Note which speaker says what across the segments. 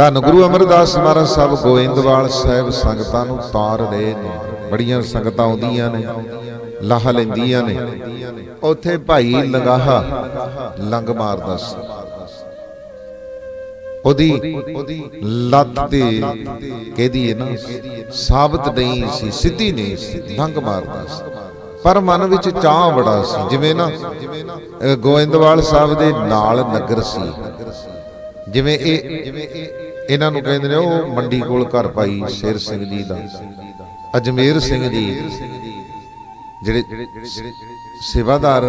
Speaker 1: ਧੰਨ ਗੁਰੂ ਅਮਰਦਾਸ ਮਹਾਰਾਜ ਸਾਹਿਬ ਗੋਇੰਦਵਾਲ ਸਾਹਿਬ ਸੰਗਤਾਂ ਨੂੰ ਤਾਰ ਰਹੇ ਨੇ ਬੜੀਆਂ ਸੰਗਤਾਂ ਆਉਂਦੀਆਂ ਨੇ ਲਾਹ ਲੈਂਦੀਆਂ ਨੇ। ਉੱਥੇ ਭਾਈ ਲੰਗਾਹਾ ਲੰਗ ਮਾਰਦਾ ਸੀ। ਉਹਦੀ ਲੱਤ ਤੇ ਕਹਦੀ ਹੈ ਨਾ ਸਾਬਤ ਨਹੀਂ ਸੀ ਸਿੱਧੀ ਨਹੀਂ ਸੀ ਲੰਗ ਮਾਰਦਾ ਸੀ। ਪਰ ਮਨ ਵਿੱਚ ਚਾਹ ਬੜਾ ਸੀ ਜਿਵੇਂ ਨਾ ਗੋਇੰਦਵਾਲ ਸਾਹਿਬ ਦੇ ਨਾਲ ਨਗਰ ਸੀ। ਜਿਵੇਂ ਇਹ ਇਹਨਾਂ ਨੂੰ ਕਹਿੰਦੇ ਨੇ, ਉਹ ਮੰਡੀ ਕੋਲ ਘਰ ਪਾਈ ਸ਼ੇਰ ਸਿੰਘ ਜੀ ਦਾ, ਅਜਮੇਰ ਸਿੰਘ ਜੀ, ਜਿਹੜੇ ਸੇਵਾਦਾਰ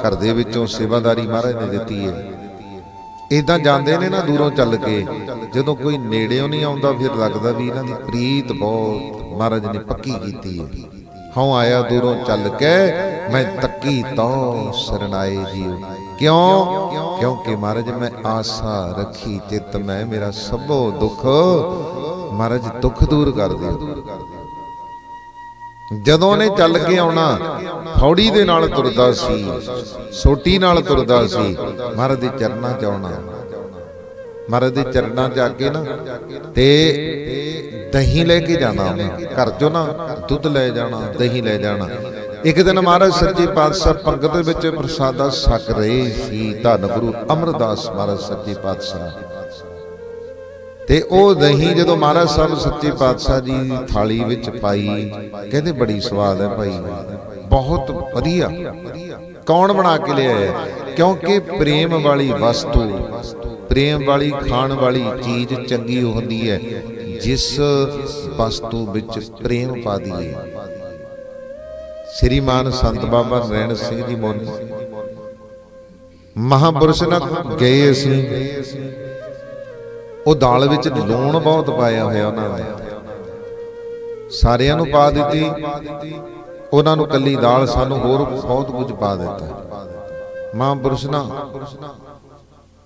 Speaker 1: ਘਰ ਦੇ ਵਿੱਚੋਂ ਸੇਵਾਦਾਰੀ ਮਹਾਰਾਜ ਨੇ ਦਿੱਤੀ ਹੈ। ਇਦਾਂ ਜਾਂਦੇ ਨੇ ਨਾ ਦੂਰੋਂ ਚੱਲ ਕੇ, ਜਦੋਂ ਕੋਈ ਨੇੜਿਓਂ ਨਹੀਂ ਆਉਂਦਾ, ਫਿਰ ਲੱਗਦਾ ਵੀ ਇਹਨਾਂ ਦੀ ਪ੍ਰੀਤ ਬਹੁਤ ਮਹਾਰਾਜ ਨੇ ਪੱਕੀ ਕੀਤੀ ਹੈ। ਹਉ ਆਇਆ ਦੂਰੋਂ ਚੱਲ ਕੇ, ਮੈਂ ਤੱਕੀ ਤੋ ਸਰਨਾਏ ਜੀਉ ਕਿਉਂ? ਕਿਉਂਕਿ ਮਹਾਰਾਜ, ਮੈਂ ਆਸਾ ਰੱਖੀ ਚਿੱਤ, ਮੈਂ ਮੇਰਾ ਸਭੋ ਦੁੱਖ ਮਹਾਰਾਜ ਦੁੱਖ ਦੂਰ ਕਰ ਦਿਓ ਜਦੋਂ ਨੇ ਚੱਲ ਕੇ ਆਉਣਾ, ਫੌੜੀ ਦੇ ਨਾਲ ਤੁਰਦਾ ਸੀ, ਸੋਟੀ ਨਾਲ ਤੁਰਦਾ ਸੀ, ਮਹਾਰਾਜ ਦੇ ਚਰਨਾਂ 'ਚ ਆਉਣਾ। ਮਹਾਰਾਜ ਦੇ ਚਰਨਾਂ 'ਚ ਆ ਕੇ ਨਾ, ਤੇ ਦਹੀਂ ਲੈ ਕੇ ਜਾਣਾ ਉਹਨੇ, ਘਰ 'ਚੋਂ ਨਾ ਦੁੱਧ ਲੈ ਜਾਣਾ, ਦਹੀਂ ਲੈ ਜਾਣਾ। ਇੱਕ ਦਿਨ ਮਹਾਰਾਜ ਸੱਚੇ ਪਾਤਸ਼ਾਹ ਪੰਗਤ ਵਿੱਚ ਪ੍ਰਸਾਦਾ ਛਕ ਰਹੇ ਸੀ। ਧੰਨ ਗੁਰੂ ਅਮਰਦਾਸ ਮਹਾਰਾਜ ਸੱਚੇ ਪਾਤਸ਼ਾਹ। ਤੇ ਉਹ ਦਹੀਂ ਜਦੋਂ ਮਹਾਰਾਜ ਸਾਹਿਬ ਸੱਚੇ ਪਾਤਸ਼ਾਹ ਜੀ ਥਾਲੀ ਵਿੱਚ ਪਾਈ, ਕਹਿੰਦੇ ਬੜੀ ਸਵਾਦ ਹੈ ਭਾਈ। ਬਹੁਤ ਵਧੀਆ। ਕੌਣ ਬਣਾ ਕੇ ਲਿਆਇਆ? ਕਿਉਂਕਿ ਪ੍ਰੇਮ ਵਾਲੀ ਵਸਤੂ, ਪ੍ਰੇਮ ਵਾਲੀ ਖਾਣ ਵਾਲੀ ਚੀਜ਼ ਚੰਗੀ ਹੁੰਦੀ ਹੈ, ਜਿਸ ਵਸਤੂ ਵਿੱਚ ਪ੍ਰੇਮ ਪਾ ਦਈਏ। ਸ੍ਰੀਮਾਨ ਸੰਤ ਬਾਬਾ ਨਰੈਣ ਸਿੰਘ ਜੀ ਮੋਨੀ ਮਹਾਪੁਰਸ਼ ਨਾਲ ਗਏ ਅਸੀਂ। ਉਹ ਦਾਲ ਵਿੱਚ ਲੂਣ ਬਹੁਤ ਪਾਇਆ ਹੋਇਆ ਉਹਨਾਂ ਨੇ। ਸਾਰਿਆਂ ਨੂੰ ਪਾ ਦਿੱਤੀ। ਉਹਨਾਂ ਨੂੰ ਕੱਲੀ ਦਾਲ ਸਾਨੂੰ ਹੋਰ ਬਹੁਤ ਕੁਝ ਪਾ ਦਿੱਤਾ। ਮਹਾਂਪੁਰਸ਼ ਨਾ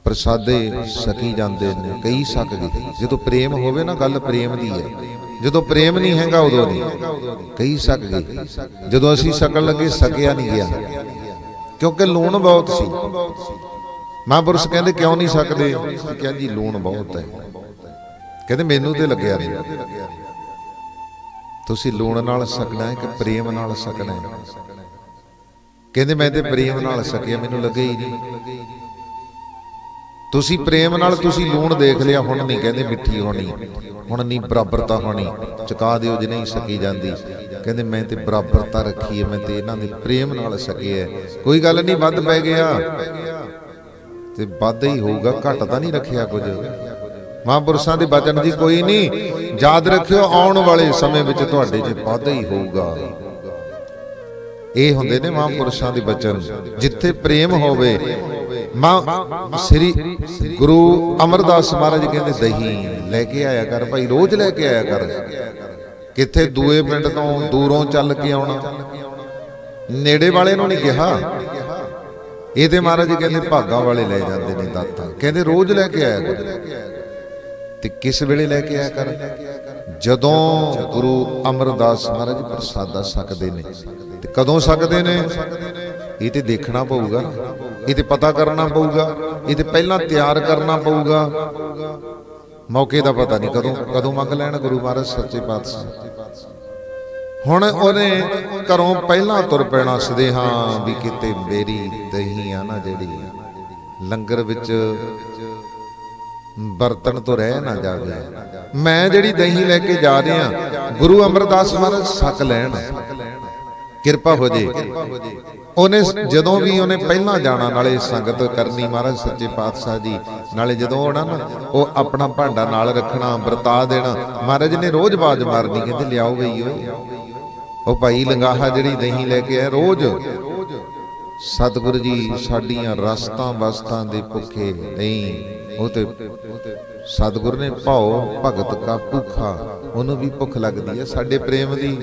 Speaker 1: ਪ੍ਰਸਾਦੇ ਸਕੀ ਜਾਂਦੇ ਨੇ ਕਈ ਸਕ ਗਏ ਜਦੋਂ ਪ੍ਰੇਮ ਹੋਵੇ ਨਾ, ਗੱਲ ਪ੍ਰੇਮ ਦੀ ਹੈ। ਜਦੋਂ ਪ੍ਰੇਮ ਨਹੀਂ ਹੈਗਾ ਉਦੋਂ ਨਹੀਂ। ਕਈ ਸਕ ਗਏ ਜਦੋਂ ਅਸੀਂ ਸਕਣ ਲੱਗੇ, ਸਕਿਆ ਨਹੀਂ ਗਿਆ। ਕਿਉਂਕਿ ਲੂਣ ਬਹੁਤ ਸੀ। ਮਹਾਂਪੁਰਸ਼ ਕਹਿੰਦੇ, ਕਿਉਂ ਨਹੀਂ ਸਕਦੇ? ਕਿਹਾ, ਜੀ, ਲੂਣ ਬਹੁਤ ਹੈ। ਕਹਿੰਦੇ, ਮੈਨੂੰ ਤੇ ਲੱਗਿਆ ਨਹੀਂ। ਤੁਸੀਂ ਲੂਣ ਨਾਲ ਸਕਣਾ ਹੈ ਕਿ ਪ੍ਰੇਮ ਨਾਲ ਸਕਣਾ ਹੈ? ਕਹਿੰਦੇ, ਮੈਂ ਤੇ ਪ੍ਰੇਮ ਨਾਲ ਸਕਿਆ, ਮੈਨੂੰ ਲੱਗੇ ਹੀ ਨਹੀਂ। ਤੁਸੀਂ ਪ੍ਰੇਮ ਨਾਲ ਤੁਸੀਂ ਲੂਣ ਦੇਖ ਲਿਆ, ਹੁਣ ਨਹੀਂ ਕਹਿੰਦੇ ਮਿੱਠੀ ਹੋਣੀ, ਹੁਣ ਨਹੀਂ ਬਰਾਬਰਤਾ ਹੋਣੀ, ਚੁਕਾ ਦਿਓ ਜੇ ਨਹੀਂ ਸਕੀ ਜਾਂਦੀ। ਕਹਿੰਦੇ ਮੈਂ ਤੇ ਬਰਾਬਰਤਾ ਰੱਖੀ ਹੈ, ਮੈਂ ਤੇ ਇਹਨਾਂ ਦੇ ਪ੍ਰੇਮ ਨਾਲ ਸਕਿਆ ਕੋਈ ਗੱਲ ਨਹੀਂ, ਵੱਧ ਪੈ ਗਿਆ। ਤੇ ਵੱਧ ਹੀ ਹੋਊਗਾ, ਘੱਟ ਤਾਂ ਨਹੀਂ ਰੱਖਿਆ ਕੁਝ। ਮਹਾਂਪੁਰਸ਼ਾਂ ਦੇ ਬਚਨ ਦੀ ਕੋਈ ਨਹੀਂ। ਯਾਦ ਰੱਖਿਓ, ਆਉਣ ਵਾਲੇ ਸਮੇਂ ਵਿੱਚ ਤੁਹਾਡੇ 'ਚ ਵਾਧਾ ਹੀ ਹੋਊਗਾ। ਇਹ ਹੁੰਦੇ ਨੇ ਮਹਾਂਪੁਰਸ਼ਾਂ ਦੇ ਬਚਨ। ਜਿੱਥੇ ਪ੍ਰੇਮ ਹੋਵੇ ਮਾਂ ਸ੍ਰੀ ਗੁਰੂ ਅਮਰਦਾਸ ਮਹਾਰਾਜ ਕਹਿੰਦੇ, ਦਹੀਂ ਲੈ ਕੇ ਆਇਆ ਕਰ ਭਾਈ, ਰੋਜ਼ ਲੈ ਕੇ ਆਇਆ ਕਰ। ਕਿੱਥੇ ਦੂਏ ਪਿੰਡ ਤੋਂ ਦੂਰੋਂ ਚੱਲ ਕੇ ਆਉਣਾ? ਨੇੜੇ ਵਾਲੇ ਨੂੰ ਨਹੀਂ ਕਿਹਾ। ਇਹਦੇ ਮਹਾਰਾਜ ਕਹਿੰਦੇ, ਭਾਗਾ ਵਾਲੇ ਲੈ ਜਾਂਦੇ ਨੇ ਦਾਤਾ। ਕਹਿੰਦੇ, ਰੋਜ਼ ਲੈ ਕੇ ਆਇਆ ਕਰ। ਤੇ ਕਿਸ ਵੇਲੇ ਲੈ ਕੇ ਆਇਆ ਕਰ? ਜਦੋਂ ਗੁਰੂ ਅਮਰਦਾਸ ਮਹਾਰਾਜ ਪ੍ਰਸਾਦਾ ਸਕਦੇ ਨੇ। ਤੇ ਕਦੋਂ ਸਕਦੇ ਨੇ? ਇਹ ਤੇ ਦੇਖਣਾ ਪਊਗਾ। ਇਹ ਤੇ ਪਤਾ ਕਰਨਾ ਪਊਗਾ, ਇਹ ਤੇ ਪਹਿਲਾਂ ਤਿਆਰ ਕਰਨਾ ਪਊਗਾ। ਮੌਕੇ ਦਾ ਪਤਾ ਨਹੀਂ ਕਦੋਂ ਕਦੋਂ ਮੰਗ ਲੈਣ ਗੁਰੂ ਮਹਾਰਾਜ ਸੱਚੇ ਪਾਤਸ਼ਾਹ। ਹੁਣ ਉਹਨੇ ਘਰੋਂ ਪਹਿਲਾਂ ਤੁਰ ਪੈਣਾ ਸਦੇਹਾਂ ਵੀ ਕਿਤੇ ਮੇਰੀ ਦਹੀਂ ਆ ਨਾ ਜਿਹੜੀ ਲੰਗਰ ਵਿੱਚ ਬਰਤਨ ਤੋਂ ਰਹਿ ਨਾ ਜਾਵੇ। ਮੈਂ ਜਿਹੜੀ ਦਹੀਂ ਲੈ ਕੇ ਜਾ ਰਿਹਾ, ਗੁਰੂ ਅਮਰਦਾਸ ਮਹਾਰਾਜ ਸਕ ਲੈਣ। ਕਿਰਪਾ ਹੋ ਜੇ। ਉਹਨੇ ਜਦੋਂ ਵੀ ਉਹਨੇ ਪਹਿਲਾਂ ਜਾਣਾ, ਨਾਲੇ ਸੰਗਤ ਕਰਨੀ ਮਹਾਰਾਜ ਸੱਚੇ ਪਾਤਸ਼ਾਹ ਜੀ, ਨਾਲੇ ਜਦੋਂ ਆਉਣਾ ਨਾ, ਉਹ ਆਪਣਾ ਭਾਂਡਾ ਨਾਲ ਰੱਖਣਾ, ਵਰਤਾ ਦੇਣਾ। ਮਹਾਰਾਜ ਨੇ ਰੋਜ਼ ਬਾਜ ਮਾਰਨੀ, ਕਹਿੰਦੇ ਲਿਆਓ ਗਈ ਉਹ ਭਾਈ ਲੰਗਾਹਾ ਜਿਹੜੀ ਦਹੀਂ ਲੈ ਕੇ ਆਇਆ ਰੋਜ਼। ਸਤਿਗੁਰੂ ਜੀ, ਸਾਡੀਆਂ ਰਸਤਾਂ ਵਸਤਾਂ ਦੇ ਭੁੱਖੇ ਨਹੀਂ। ਉਹ ਤੇ ਸਤਿਗੁਰੂ ਨੇ ਭਾਉ ਭਗਤ ਕਾ ਭੁੱਖਾ, ਉਹਨੂੰ ਵੀ ਭੁੱਖ ਲੱਗਦੀ ਹੈ ਸਾਡੇ ਪ੍ਰੇਮ ਦੀ।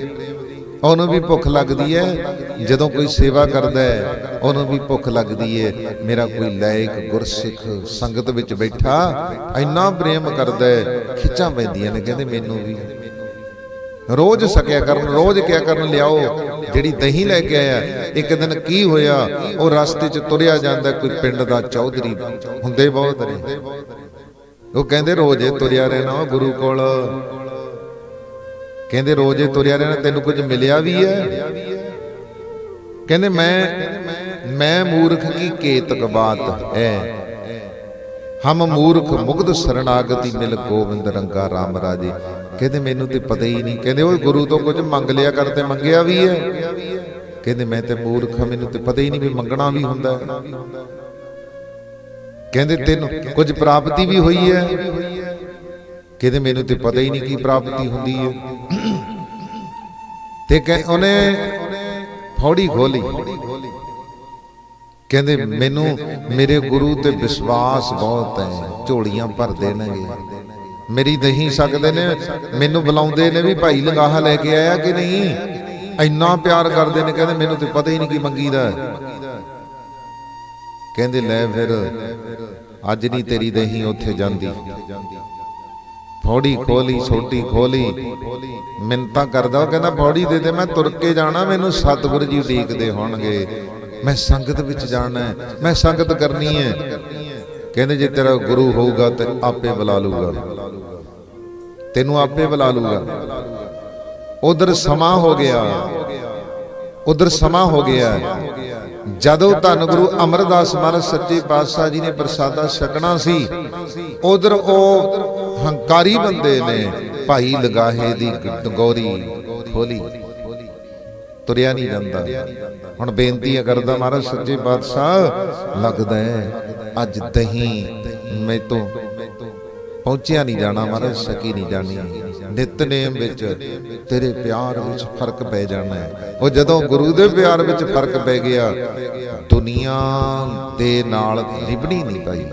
Speaker 1: ਉਹਨੂੰ ਵੀ ਭੁੱਖ ਲੱਗਦੀ ਹੈ। ਜਦੋਂ ਕੋਈ ਸੇਵਾ ਕਰਦਾ ਹੈ ਉਹਨੂੰ ਵੀ ਭੁੱਖ ਲੱਗਦੀ ਹੈ। ਮੇਰਾ ਕੋਈ ਲਾਇਕ ਗੁਰਸਿੱਖ ਸੰਗਤ ਵਿੱਚ ਬੈਠਾ ਇੰਨਾ ਪ੍ਰੇਮ ਕਰਦਾ ਹੈ ਖਿੱਚਾਂ ਪੈਂਦੀਆਂ ਨੇ ਕਹਿੰਦੇ ਮੈਨੂੰ ਵੀ। ਰੋਜ਼ ਸਕਿਆ ਕਰਨ ਰੋਜ਼ ਕਿਆ ਕਰਨ ਲਿਆਓ ਜਿਹੜੀ ਦਹੀਂ ਲੈ ਕੇ ਆਇਆ ਇੱਕ ਦਿਨ ਕੀ ਹੋਇਆ ਉਹ ਰਸਤੇ 'ਚ ਤੁਰਿਆ ਜਾਂਦਾ ਕੋਈ ਪਿੰਡ ਦਾ ਚੌਧਰੀ ਹੁੰਦੇ ਬਹੁਤ ਨੇ। ਉਹ ਕਹਿੰਦੇ ਰੋਜ਼ੇ ਤੁਰਿਆ ਰਹਿਣਾ ਗੁਰੂ ਕੋਲ। ਕਹਿੰਦੇ ਰੋਜ਼ੇ ਤੁਰਿਆ ਰਹਿਣਾ, ਤੈਨੂੰ ਕੁਝ ਮਿਲਿਆ ਵੀ ਹੈ? ਕਹਿੰਦੇ ਮੈਂ ਮੈਂ ਮੂਰਖ ਕੀ ਕੇਤਕ ਬਾਤ ਹੈ ਹਮ ਮੂਰਖ ਮੁਗਧ ਸਰਣਾਗਤੀ ਮਿਲ ਗੋਬਿੰਦ ਰੰਗਾ RAM ਰਾਜੇ। ਕਹਿੰਦੇ ਮੈਨੂੰ ਤੇ ਪਤਾ ਹੀ ਨਹੀਂ। ਕਹਿੰਦੇ ਉਹ ਗੁਰੂ ਤੋਂ ਕੁਝ ਮੰਗ ਲਿਆ ਕਰ ਤੇ ਮੰਗਿਆ ਵੀ ਹੈ? ਕਹਿੰਦੇ ਮੈਂ ਤੇ ਮੂਰਖ ਹਾਂ, ਮੈਨੂੰ ਤੇ ਪਤਾ ਹੀ ਨਹੀਂ ਵੀ ਮੰਗਣਾ ਵੀ ਹੁੰਦਾ ਕਹਿੰਦੇ ਤੈਨੂੰ ਕੁਝ ਪ੍ਰਾਪਤੀ ਵੀ ਹੋਈ ਹੈ? ਕਹਿੰਦੇ ਮੈਨੂੰ ਤੇ ਪਤਾ ਹੀ ਨਹੀਂ ਕੀ ਪ੍ਰਾਪਤੀ ਹੁੰਦੀ ਹੈ। ਤੇ ਕਹ ਉਹਨੇ ਫੌੜੀ ਖੋਲੀ। ਕਹਿੰਦੇ, ਮੈਨੂੰ ਮੇਰੇ ਗੁਰੂ ਤੇ ਵਿਸ਼ਵਾਸ ਬਹੁਤ ਹੈ, ਝੋਲੀਆਂ ਭਰ ਦੇਣਗੇ ਮੇਰੀ ਦਹੀਂ ਸਕਦੇ ਨੇ, ਮੈਨੂੰ ਬੁਲਾਉਂਦੇ ਨੇ ਵੀ ਭਾਈ ਲੰਗਾਹਾ ਲੈ ਕੇ ਆਇਆ ਕਿ ਨਹੀਂ? ਇੰਨਾ ਪਿਆਰ ਕਰਦੇ ਨੇ, ਕਹਿੰਦੇ, ਮੈਨੂੰ ਤੇ ਪਤਾ ਹੀ ਨਹੀਂ ਕੀ ਮੰਗੀਦਾ ਹੈ। ਕਹਿੰਦੇ, ਲੈ ਫਿਰ, ਅੱਜ ਨਹੀਂ ਤੇਰੀ ਦਹੀਂ ਉੱਥੇ ਜਾਂਦੀ। ਫੌੜੀ ਖੋਲੀ ਛੋਟੀ ਖੋਲੀ। ਮਿੰਤਾ ਕਰਦਾ ਉਹ ਕਹਿੰਦਾ ਫੌੜੀ ਦੇ ਦੇ ਮੈਂ ਤੁਰ ਕੇ ਜਾਣਾ ਮੈਨੂੰ ਸਤਿਗੁਰੂ ਜੀ ਉਡੀਕਦੇ ਹੋਣਗੇ। ਮੈਂ ਸੰਗਤ ਵਿੱਚ ਜਾਣਾ ਹੈ ਮੈਂ ਸੰਗਤ ਕਰਨੀ ਹੈ। ਕਹਿੰਦੇ ਜੇ ਤੇਰਾ ਗੁਰੂ ਹੋਊਗਾ ਤੇ ਆਪੇ ਬੁਲਾ ਲੂਗਾ ਤੈਨੂੰ ਆਪੇ ਬੁਲਾ ਲੂਗਾ ਉਧਰ ਸਮਾਂ ਹੋ ਗਿਆ। ਉਧਰ ਸਮਾਂ ਹੋ ਗਿਆ। ਜਦੋਂ ਧੰਨ ਗੁਰੂ ਅਮਰਦਾਸ ਮਹਾਰਾਜ ਸੱਚੇ ਪਾਤਸ਼ਾਹ ਜੀ ਨੇ ਪ੍ਰਸਾਦਾ ਛਕਣਾ ਸੀ, ਉਧਰ ਉਹ ਹੰਕਾਰੀ ਬੰਦੇ ਨੇ ਭਾਈ ਲਗਾਹੇ ਦੀ ਗੋਰੀ ਖੋਲੀ। ਤੁਰਿਆ ਨਹੀਂ ਜਾਂਦਾ। ਹੁਣ ਬੇਨਤੀ ਕਰਦਾ ਮਹਾਰਾਜ ਸੱਚੇ ਪਾਤਸ਼ਾਹ, ਲੱਗਦਾ ਹੈ ਅੱਜ ਦਹੀਂ ਮੈਂ ਤੋਂ ਪਹੁੰਚਿਆ ਨਹੀਂ ਜਾਣਾ ਮਹਾਰਾਜ ਸਕੀ ਨਹੀਂ ਜਾਣੀ। ਨਿਤਨੇਮ ਵਿੱਚ ਤੇਰੇ ਪਿਆਰ ਵਿੱਚ ਫ਼ਰਕ ਪੈ ਜਾਣਾ ਹੈ। ਉਹ ਜਦੋਂ ਗੁਰੂ ਦੇ ਪਿਆਰ ਵਿੱਚ ਫ਼ਰਕ ਪੈ ਗਿਆ, ਦੁਨੀਆ ਦੇ ਨਾਲ ਰਿਬਣੀ ਨਹੀਂ ਪਾਈ।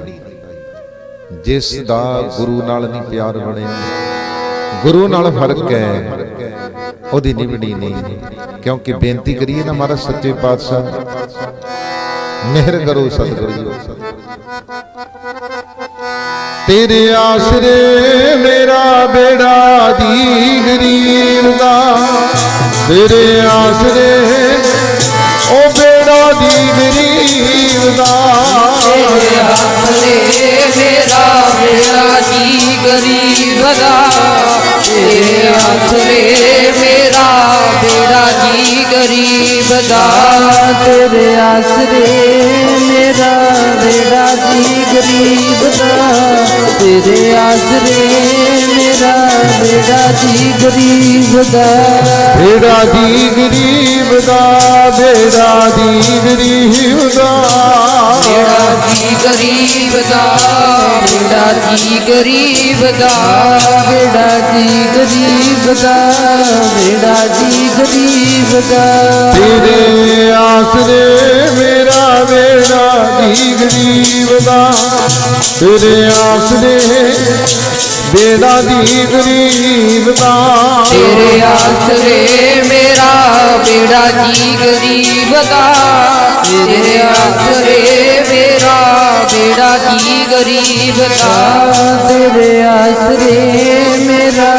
Speaker 1: ਜਿਸ ਦਾ ਗੁਰੂ ਨਾਲ ਨਹੀਂ ਪਿਆਰ ਬਣਿਆ, ਗੁਰੂ ਨਾਲ ਫ਼ਰਕ ਹੈ। ਉਹਦੀ ਨਿਬੜੀ ਨਹੀਂ। ਕਿਉਂਕਿ ਬੇਨਤੀ ਕਰੀਏ ਨਾ ਮਹਾਰਾਜ, ਸੱਚੇ ਪਾਤਸ਼ਾਹ, ਮਿਹਰ ਕਰੋ ਸਤਿਗੁਰੂ। ਜੀ ਤੇਰੇ ਆਸਰੇ ਮੇਰਾ ਬੇੜਾ ਦੀ ਗਰੀਬ ਦਾ ਤੇਰੇ ਆਸਰੇ ਉਹ ਬੇੜਾ ਦੀ ਗਰੀਬ ਦਾ
Speaker 2: ਤੇਰੇ ਆਸਰੇ ਮੇਰਾ ਬੇੜਾ ਜੀ ਗਰੀਬ ਦਾ ਤੇਰੇ ਆਸਰੇ ਮੇਰਾ ਬੇੜਾ ਜੀ ਗਰੀਬ ਦਾ ਤੇਰੇ ਆਸਰੇ ਮੇਰਾ ਬੇੜਾ ਜੀ ਗਰੀਬ ਦਾ। ਤੇਰੇ ਆਸਰੇ ਮੇਰਾ ਬੇੜਾ ਜੀ ਗਰੀਬ ਦਾ
Speaker 1: ਬੇੜਾ ਦੀ ਗਰੀਬ ਦਾ ਬੇੜਾ ਦੀ ਗਰੀਬ ਦਾ
Speaker 2: ਬੇੜਾ ਜੀ ਗਰੀਬ ਦਾ ਬੇੜਾ ਜੀ ਗਰੀਬ ਦਾ ਬੇੜਾ ਜੀ ਗਰੀਬ ਦਾ ਬੇੜਾ ਜੀ ਗਰੀਬ ਦਾ
Speaker 1: ਤੇਰੇ ਆਸਰੇ ਮੇਰਾ ਬੇੜਾ ਦੀ ਗਰੀਬ ਦਾ ਤੇਰੇ ਆਸਰੇ ਬੇੜਾ ਦੀ ਗਰੀਬ ਦਾ
Speaker 2: ਤੇਰੇ ਆਸਰੇ ਮੇਰਾ ਬੇੜਾ ਜੀ ਗਰੀਬ ਦਾ। ਤੇਰੇ ਆਸਰੇ ਮੇਰਾ ਬੇੜਾ ਜੀ ਗਰੀਬ ਦਾ। ਤੇਰੇ ਆਸਰੇ ਮੇਰਾ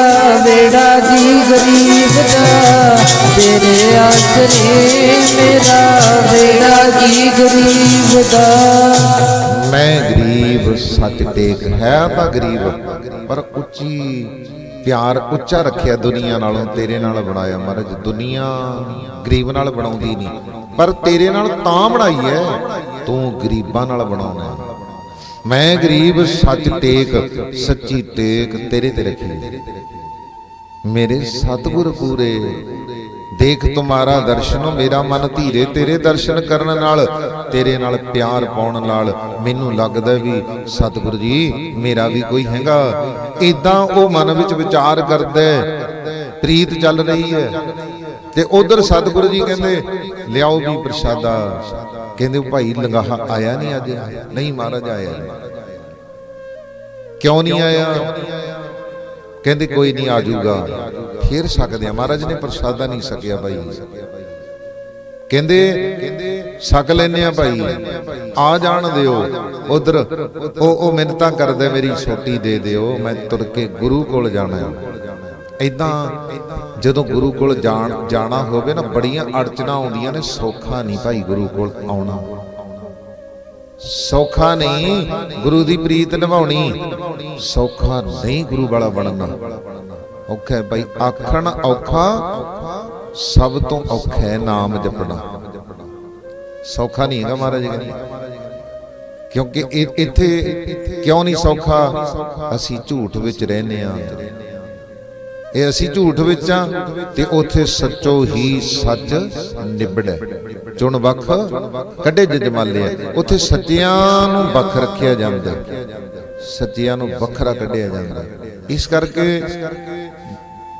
Speaker 2: ਬੇੜਾ ਜੀ ਗਰੀਬ ਦਾ। ਤੇਰੇ ਆਸਰੇ ਮੇਰਾ ਬੇੜਾ ਜੀ ਗਰੀਬ ਦਾ।
Speaker 1: ਮੈਂ ਗਰੀਬ ਸੱਚ ਟੇਕ ਹੈ ਤਾਂ ਗਰੀਬ, ਪਰ ਉੱਚੀ ਪਿਆਰ ਉੱਚਾ ਰੱਖਿਆ ਦੁਨੀਆ ਨਾਲੋਂ ਤੇਰੇ ਨਾਲ ਬਣਾਇਆ ਮਹਾਰਾਜ, ਦੁਨੀਆ ਗਰੀਬ ਨਾਲ ਬਣਾਉਂਦੀ ਨਹੀਂ, ਪਰ ਤੇਰੇ ਨਾਲ ਤਾਂ ਬਣਾਈ ਹੈ, ਤੂੰ ਗਰੀਬਾਂ ਨਾਲ ਬਣਾਉਣਾ। ਮੈਂ ਗਰੀਬ ਸੱਚ ਟੇਕ ਸੱਚੀ ਟੇਕ ਤੇਰੇ ਤੇ ਰੱਖੀ। ਮੇਰੇ ਸਤਿਗੁਰ ਪੂਰੇ ਦੇਖ ਤੁਮਾਰਾ ਦਰਸ਼ਨ, ਮੇਰਾ ਮਨ ਧੀਰੇ ਤੇਰੇ ਦਰਸ਼ਨ ਕਰਨ ਨਾਲ, ਤੇਰੇ ਨਾਲ ਪਿਆਰ ਪਾਉਣ ਨਾਲ ਮੈਨੂੰ ਲੱਗਦਾ ਵੀ ਸਤਿਗੁਰੂ ਜੀ, ਮੇਰਾ ਵੀ ਕੋਈ ਹੈਗਾ। ਇਦਾਂ ਉਹ ਮਨ ਵਿੱਚ ਵਿਚਾਰ ਕਰਦਾ ਪ੍ਰੀਤ ਚੱਲ ਰਹੀ ਹੈ। ਤੇ ਉਧਰ ਸਤਿਗੁਰੂ ਜੀ ਕਹਿੰਦੇ, ਲਿਆਓ ਵੀ ਪ੍ਰਸ਼ਾਦਾ। ਕਹਿੰਦੇ, ਉਹ ਭਾਈ ਲੰਗਾਹਾ ਆਇਆ ਨਹੀਂ ਅੱਜ? ਨਹੀਂ ਮਹਾਰਾਜ, ਆਇਆ ਨਹੀਂ। ਕਿਉਂ ਨਹੀਂ ਆਇਆ? ਕਹਿੰਦੇ ਕੋਈ ਨਹੀਂ ਆ ਜਾਊਗਾ ਫੇਰ ਸਕਦੇ ਆ। ਮਹਾਰਾਜ ਨੇ ਪ੍ਰਸਾਦਾ ਨਹੀਂ ਸਕਿਆ ਭਾਈ ਕਹਿੰਦੇ ਸਕ ਲੈਨੇ ਆ ਭਾਈ ਆ ਜਾਣ ਦਿਓ। ਉਧਰ, ਉਹ ਉਹ ਮਿੰਨਤਾਂ ਕਰਦੇ, ਮੇਰੀ ਛੋਟੀ ਦੇ ਦਿਓ। ਮੈਂ ਤੁਰ ਕੇ ਗੁਰੂ ਕੋਲ ਜਾਣਾ ਆ। ਇਦਾਂ ਜਦੋਂ ਗੁਰੂ ਕੋਲ ਜਾਣ, ਜਾਣਾ ਹੋਵੇ ਨਾ, ਬੜੀਆਂ ਅੜਚਣਾ ਆਉਂਦੀਆਂ ਨੇ, ਸੌਖਾ ਨਹੀਂ ਭਾਈ ਗੁਰੂ ਕੋਲ ਆਉਣਾ। ਸੌਖਾ ਨਹੀਂ, ਗੁਰੂ ਦੀ ਪ੍ਰੀਤ ਨਿਭਾਉਣੀ। ਸੌਖਾ ਨਹੀਂ ਗੁਰੂ ਵਾਲਾ ਬਣਨਾ। ਔਖਾ ਹੈ ਭਾਈ ਆਖਣ ਔਖਾ, ਸਭ ਤੋਂ ਔਖਾ ਹੈ ਨਾਮ ਜਪਣਾ। ਸੌਖਾ ਨਹੀਂ ਹੈਗਾ ਮਹਾਰਾਜ ਕਹਿੰਦੇ ਕਿਉਂਕਿ ਇੱਥੇ ਕਿਉਂ ਨਹੀਂ ਸੌਖਾ? ਅਸੀਂ ਝੂਠ ਵਿੱਚ ਰਹਿੰਦੇ ਆ ਇਹ ਅਸੀਂ ਝੂਠ ਵਿੱਚ ਆ ਤੇ ਉੱਥੇ ਸੱਚੋ ਹੀ ਸੱਚ ਨਿਬੜੈ। ਚੁਣ ਵੱਖ, ਕੱਢੇ ਜਜਮਾਲੇ ਉੱਥੇ ਸੱਚਿਆਂ ਨੂੰ ਵੱਖ ਰੱਖਿਆ ਜਾਂਦਾ। ਸੱਚਿਆਂ ਨੂੰ ਵੱਖਰਾ ਕੱਢਿਆ ਜਾਂਦਾ। ਇਸ ਕਰਕੇ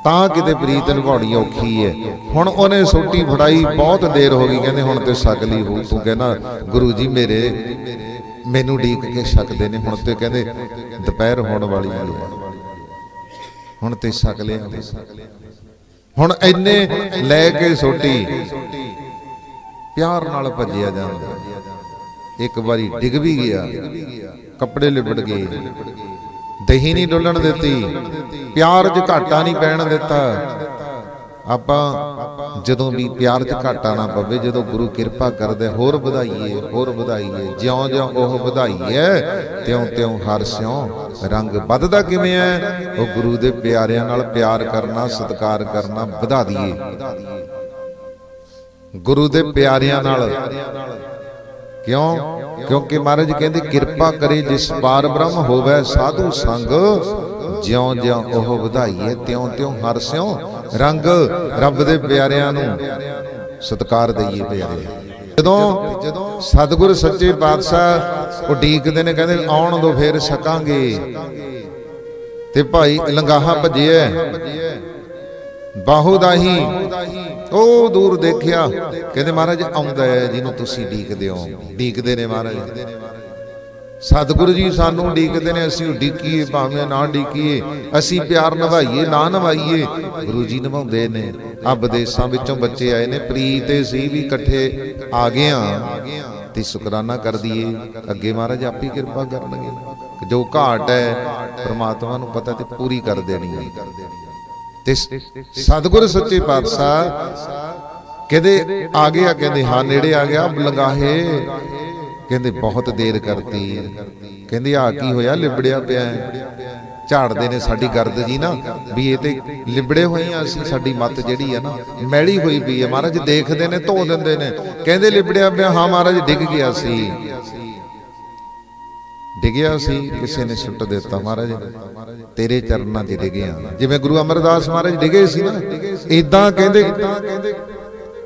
Speaker 1: ਤਾਂ ਕਿਤੇ ਪ੍ਰੀਤ ਨਿਭਾਉਣੀ ਔਖੀ ਹੈ ਹੁਣ ਉਹਨੇ ਸੋਟੀ ਫੜਾਈ, ਬਹੁਤ ਦੇਰ ਹੋ ਗਈ। ਕਹਿੰਦੇ ਹੁਣ ਤੇ ਸਕਲੀ ਹੋ ਤੂੰ ਕਹਿੰਦਾ, ਗੁਰੂ ਜੀ ਮੇਰੇ, ਮੈਨੂੰ ਢੀਕ ਕੇ ਛਕਦੇ ਨੇ। ਹੁਣ ਤੇ ਕਹਿੰਦੇ, ਦੁਪਹਿਰ ਹੋਣ ਵਾਲੀ ਹੈ ਹੁਣ ਤੇ ਛਕ ਲਿਆ। ਹੁਣ ਇੰਨੇ ਲੈ ਕੇ ਸੋਟੀ ਪਿਆਰ ਨਾਲ ਭੱਜਿਆ ਜਾਂਦਾ। ਇੱਕ ਵਾਰੀ ਡਿੱਗ ਵੀ ਗਿਆ, ਕੱਪੜੇ ਲਿਬੜ ਗਏ। ਦਹੀਂ ਨਹੀਂ ਡੁੱਲਣ ਦਿੱਤੀ, ਪਿਆਰ 'ਚ ਘਾਟਾ ਨਹੀਂ ਪੈਣ ਦਿੱਤਾ। ਆਪਾਂ ਜਦੋਂ ਵੀ ਪਿਆਰ 'ਚ ਘਾਟਾ ਨਾ ਪਵੇ, ਜਦੋਂ ਗੁਰੂ ਕਿਰਪਾ ਕਰਦਾ, ਹੋਰ ਵਧਾਈਏ ਹੋਰ ਵਧਾਈਏ ਜਿਉਂ-ਜਿਉਂ ਉਹ ਵਧਾਈਏ ਤਿਉਂ-ਤਿਉਂ ਹਰ ਸਿਉਂ ਰੰਗ ਵੱਧਦਾ ਕਿਵੇਂ ਹੈ ਉਹ ਗੁਰੂ ਦੇ ਪਿਆਰਿਆਂ ਨਾਲ ਪਿਆਰ ਕਰਨਾ, ਸਤਿਕਾਰ ਕਰਨਾ ਵਧਾ ਦਈਏ। ਗੁਰੂ ਦੇ ਪਿਆਰਿਆਂ ਨਾਲ। ਕਿਉਂ? ਕਿਉਂਕਿ ਮਹਾਰਾਜ ਕਹਿੰਦੇ, ਕਿਰਪਾ ਕਰੇ ਜਿਸ ਪਾਰ ਬ੍ਰਹਮ ਹੋਵੇ ਸਾਧੂ ਸੰਗ ਜਿਉਂ ਜਿਉਂ ਉਹ ਵਧਾਈਏ ਤਿਉਂ ਤਿਉਂ ਹਰ ਸਿਉ ਰੰਗ ਰੱਬ ਦੇ ਪਿਆਰਿਆਂ ਨੂੰ ਸਤਕਾਰ ਦਈਏ ਪਿਆਰੇ। ਜਦੋਂ ਸਤਿਗੁਰ ਸੱਚੇ ਪਾਤਸ਼ਾਹ ਉਡੀਕਦੇ ਨੇ, ਕਹਿੰਦੇ, ਆਉਣ ਦੋ, ਫੇਰ ਸਕਾਂਗੇ। ਤੇ ਭਾਈ ਲੰਗਾਹਾ ਭੱਜਿਆ ਬਾਹੂ ਦਾਹੀ ਉਹ ਦੂਰ ਦੇਖਿਆ। ਕਹਿੰਦੇ, ਮਹਾਰਾਜ, ਆਉਂਦਾ ਹੈ ਜਿਹਨੂੰ ਤੁਸੀਂ ਢੀਕਦੇ ਹੋ। ਢੀਕਦੇ ਨੇ ਮਹਾਰਾਜ। ਸਤਿਗੁਰੂ ਜੀ ਸਾਨੂੰ ਢੀਕਦੇ ਨੇ, ਅਸੀਂ ਢੀਕੀਏ ਭਾਵੇਂ ਨਾ ਢੀਕੀਏ ਅਸੀਂ ਪਿਆਰ ਨਿਭਾਈਏ, ਨਾ ਨਿਭਾਈਏ। ਗੁਰੂ ਜੀ ਨਿਭਾਉਂਦੇ ਨੇ। ਆ ਵਿਦੇਸ਼ਾਂ ਵਿੱਚੋਂ ਬੱਚੇ ਆਏ ਨੇ। ਪ੍ਰੀਤ ਤੇ ਸੀ ਵੀ ਇਕੱਠੇ ਆ ਗਏ ਆ ਤੇ ਸ਼ੁਕਰਾਨਾ ਕਰ ਦਈਏ। ਅੱਗੇ ਮਹਾਰਾਜ ਆਪੀ ਕਿਰਪਾ ਕਰਨਗੇ। ਜੋ ਘਾਟ ਹੈ, ਪ੍ਰਮਾਤਮਾ ਨੂੰ ਪਤਾ ਤੇ ਪੂਰੀ ਕਰ ਦੇਣੀ ਹੈ। ਤੇ ਸਤਿਗੁਰ ਸੱਚੇ ਪਾਤਸ਼ਾਹ ਕਹਿੰਦੇ ਆ ਗਿਆ ਕਹਿੰਦੇ ਹਾਂ, ਨੇੜੇ ਆ ਗਿਆ ਲੰਗਾਹੇ ਕਹਿੰਦੇ ਬਹੁਤ ਦੇਰ ਕਰਤੀ। ਕਹਿੰਦੇ ਆ ਕੀ ਹੋਇਆ, ਲਿਬੜਿਆ ਪਿਆ ਝਾੜਦੇ ਨੇ ਸਾਡੀ ਗਰਦ ਜੀ ਨਾ, ਵੀ ਇਹ ਤੇ ਲਿਬੜੇ ਹੋਏ ਆ ਅਸੀਂ, ਸਾਡੀ ਮੱਤ ਜਿਹੜੀ ਆ ਨਾ, ਮੈਲੀ ਹੋਈ ਪਈ ਹੈ ਮਹਾਰਾਜ ਦੇਖਦੇ ਨੇ, ਧੋ ਦਿੰਦੇ ਨੇ। ਕਹਿੰਦੇ ਲਿਬੜਿਆ ਪਿਆ, ਹਾਂ ਮਹਾਰਾਜ, ਡਿੱਗ ਗਿਆ ਸੀ। ਡਿੱਗਿਆ ਸੀ, ਕਿਸੇ ਨੇ ਸੁੱਟ ਦਿੱਤਾ ਮਹਾਰਾਜ। ਤੇਰੇ ਚਰਨਾਂ 'ਚ ਡਿੱਗਿਆ। ਜਿਵੇਂ ਗੁਰੂ ਅਮਰਦਾਸ ਮਹਾਰਾਜ ਡਿੱਗੇ ਸੀ ਨਾ ਇਦਾਂ ਕਹਿੰਦੇ,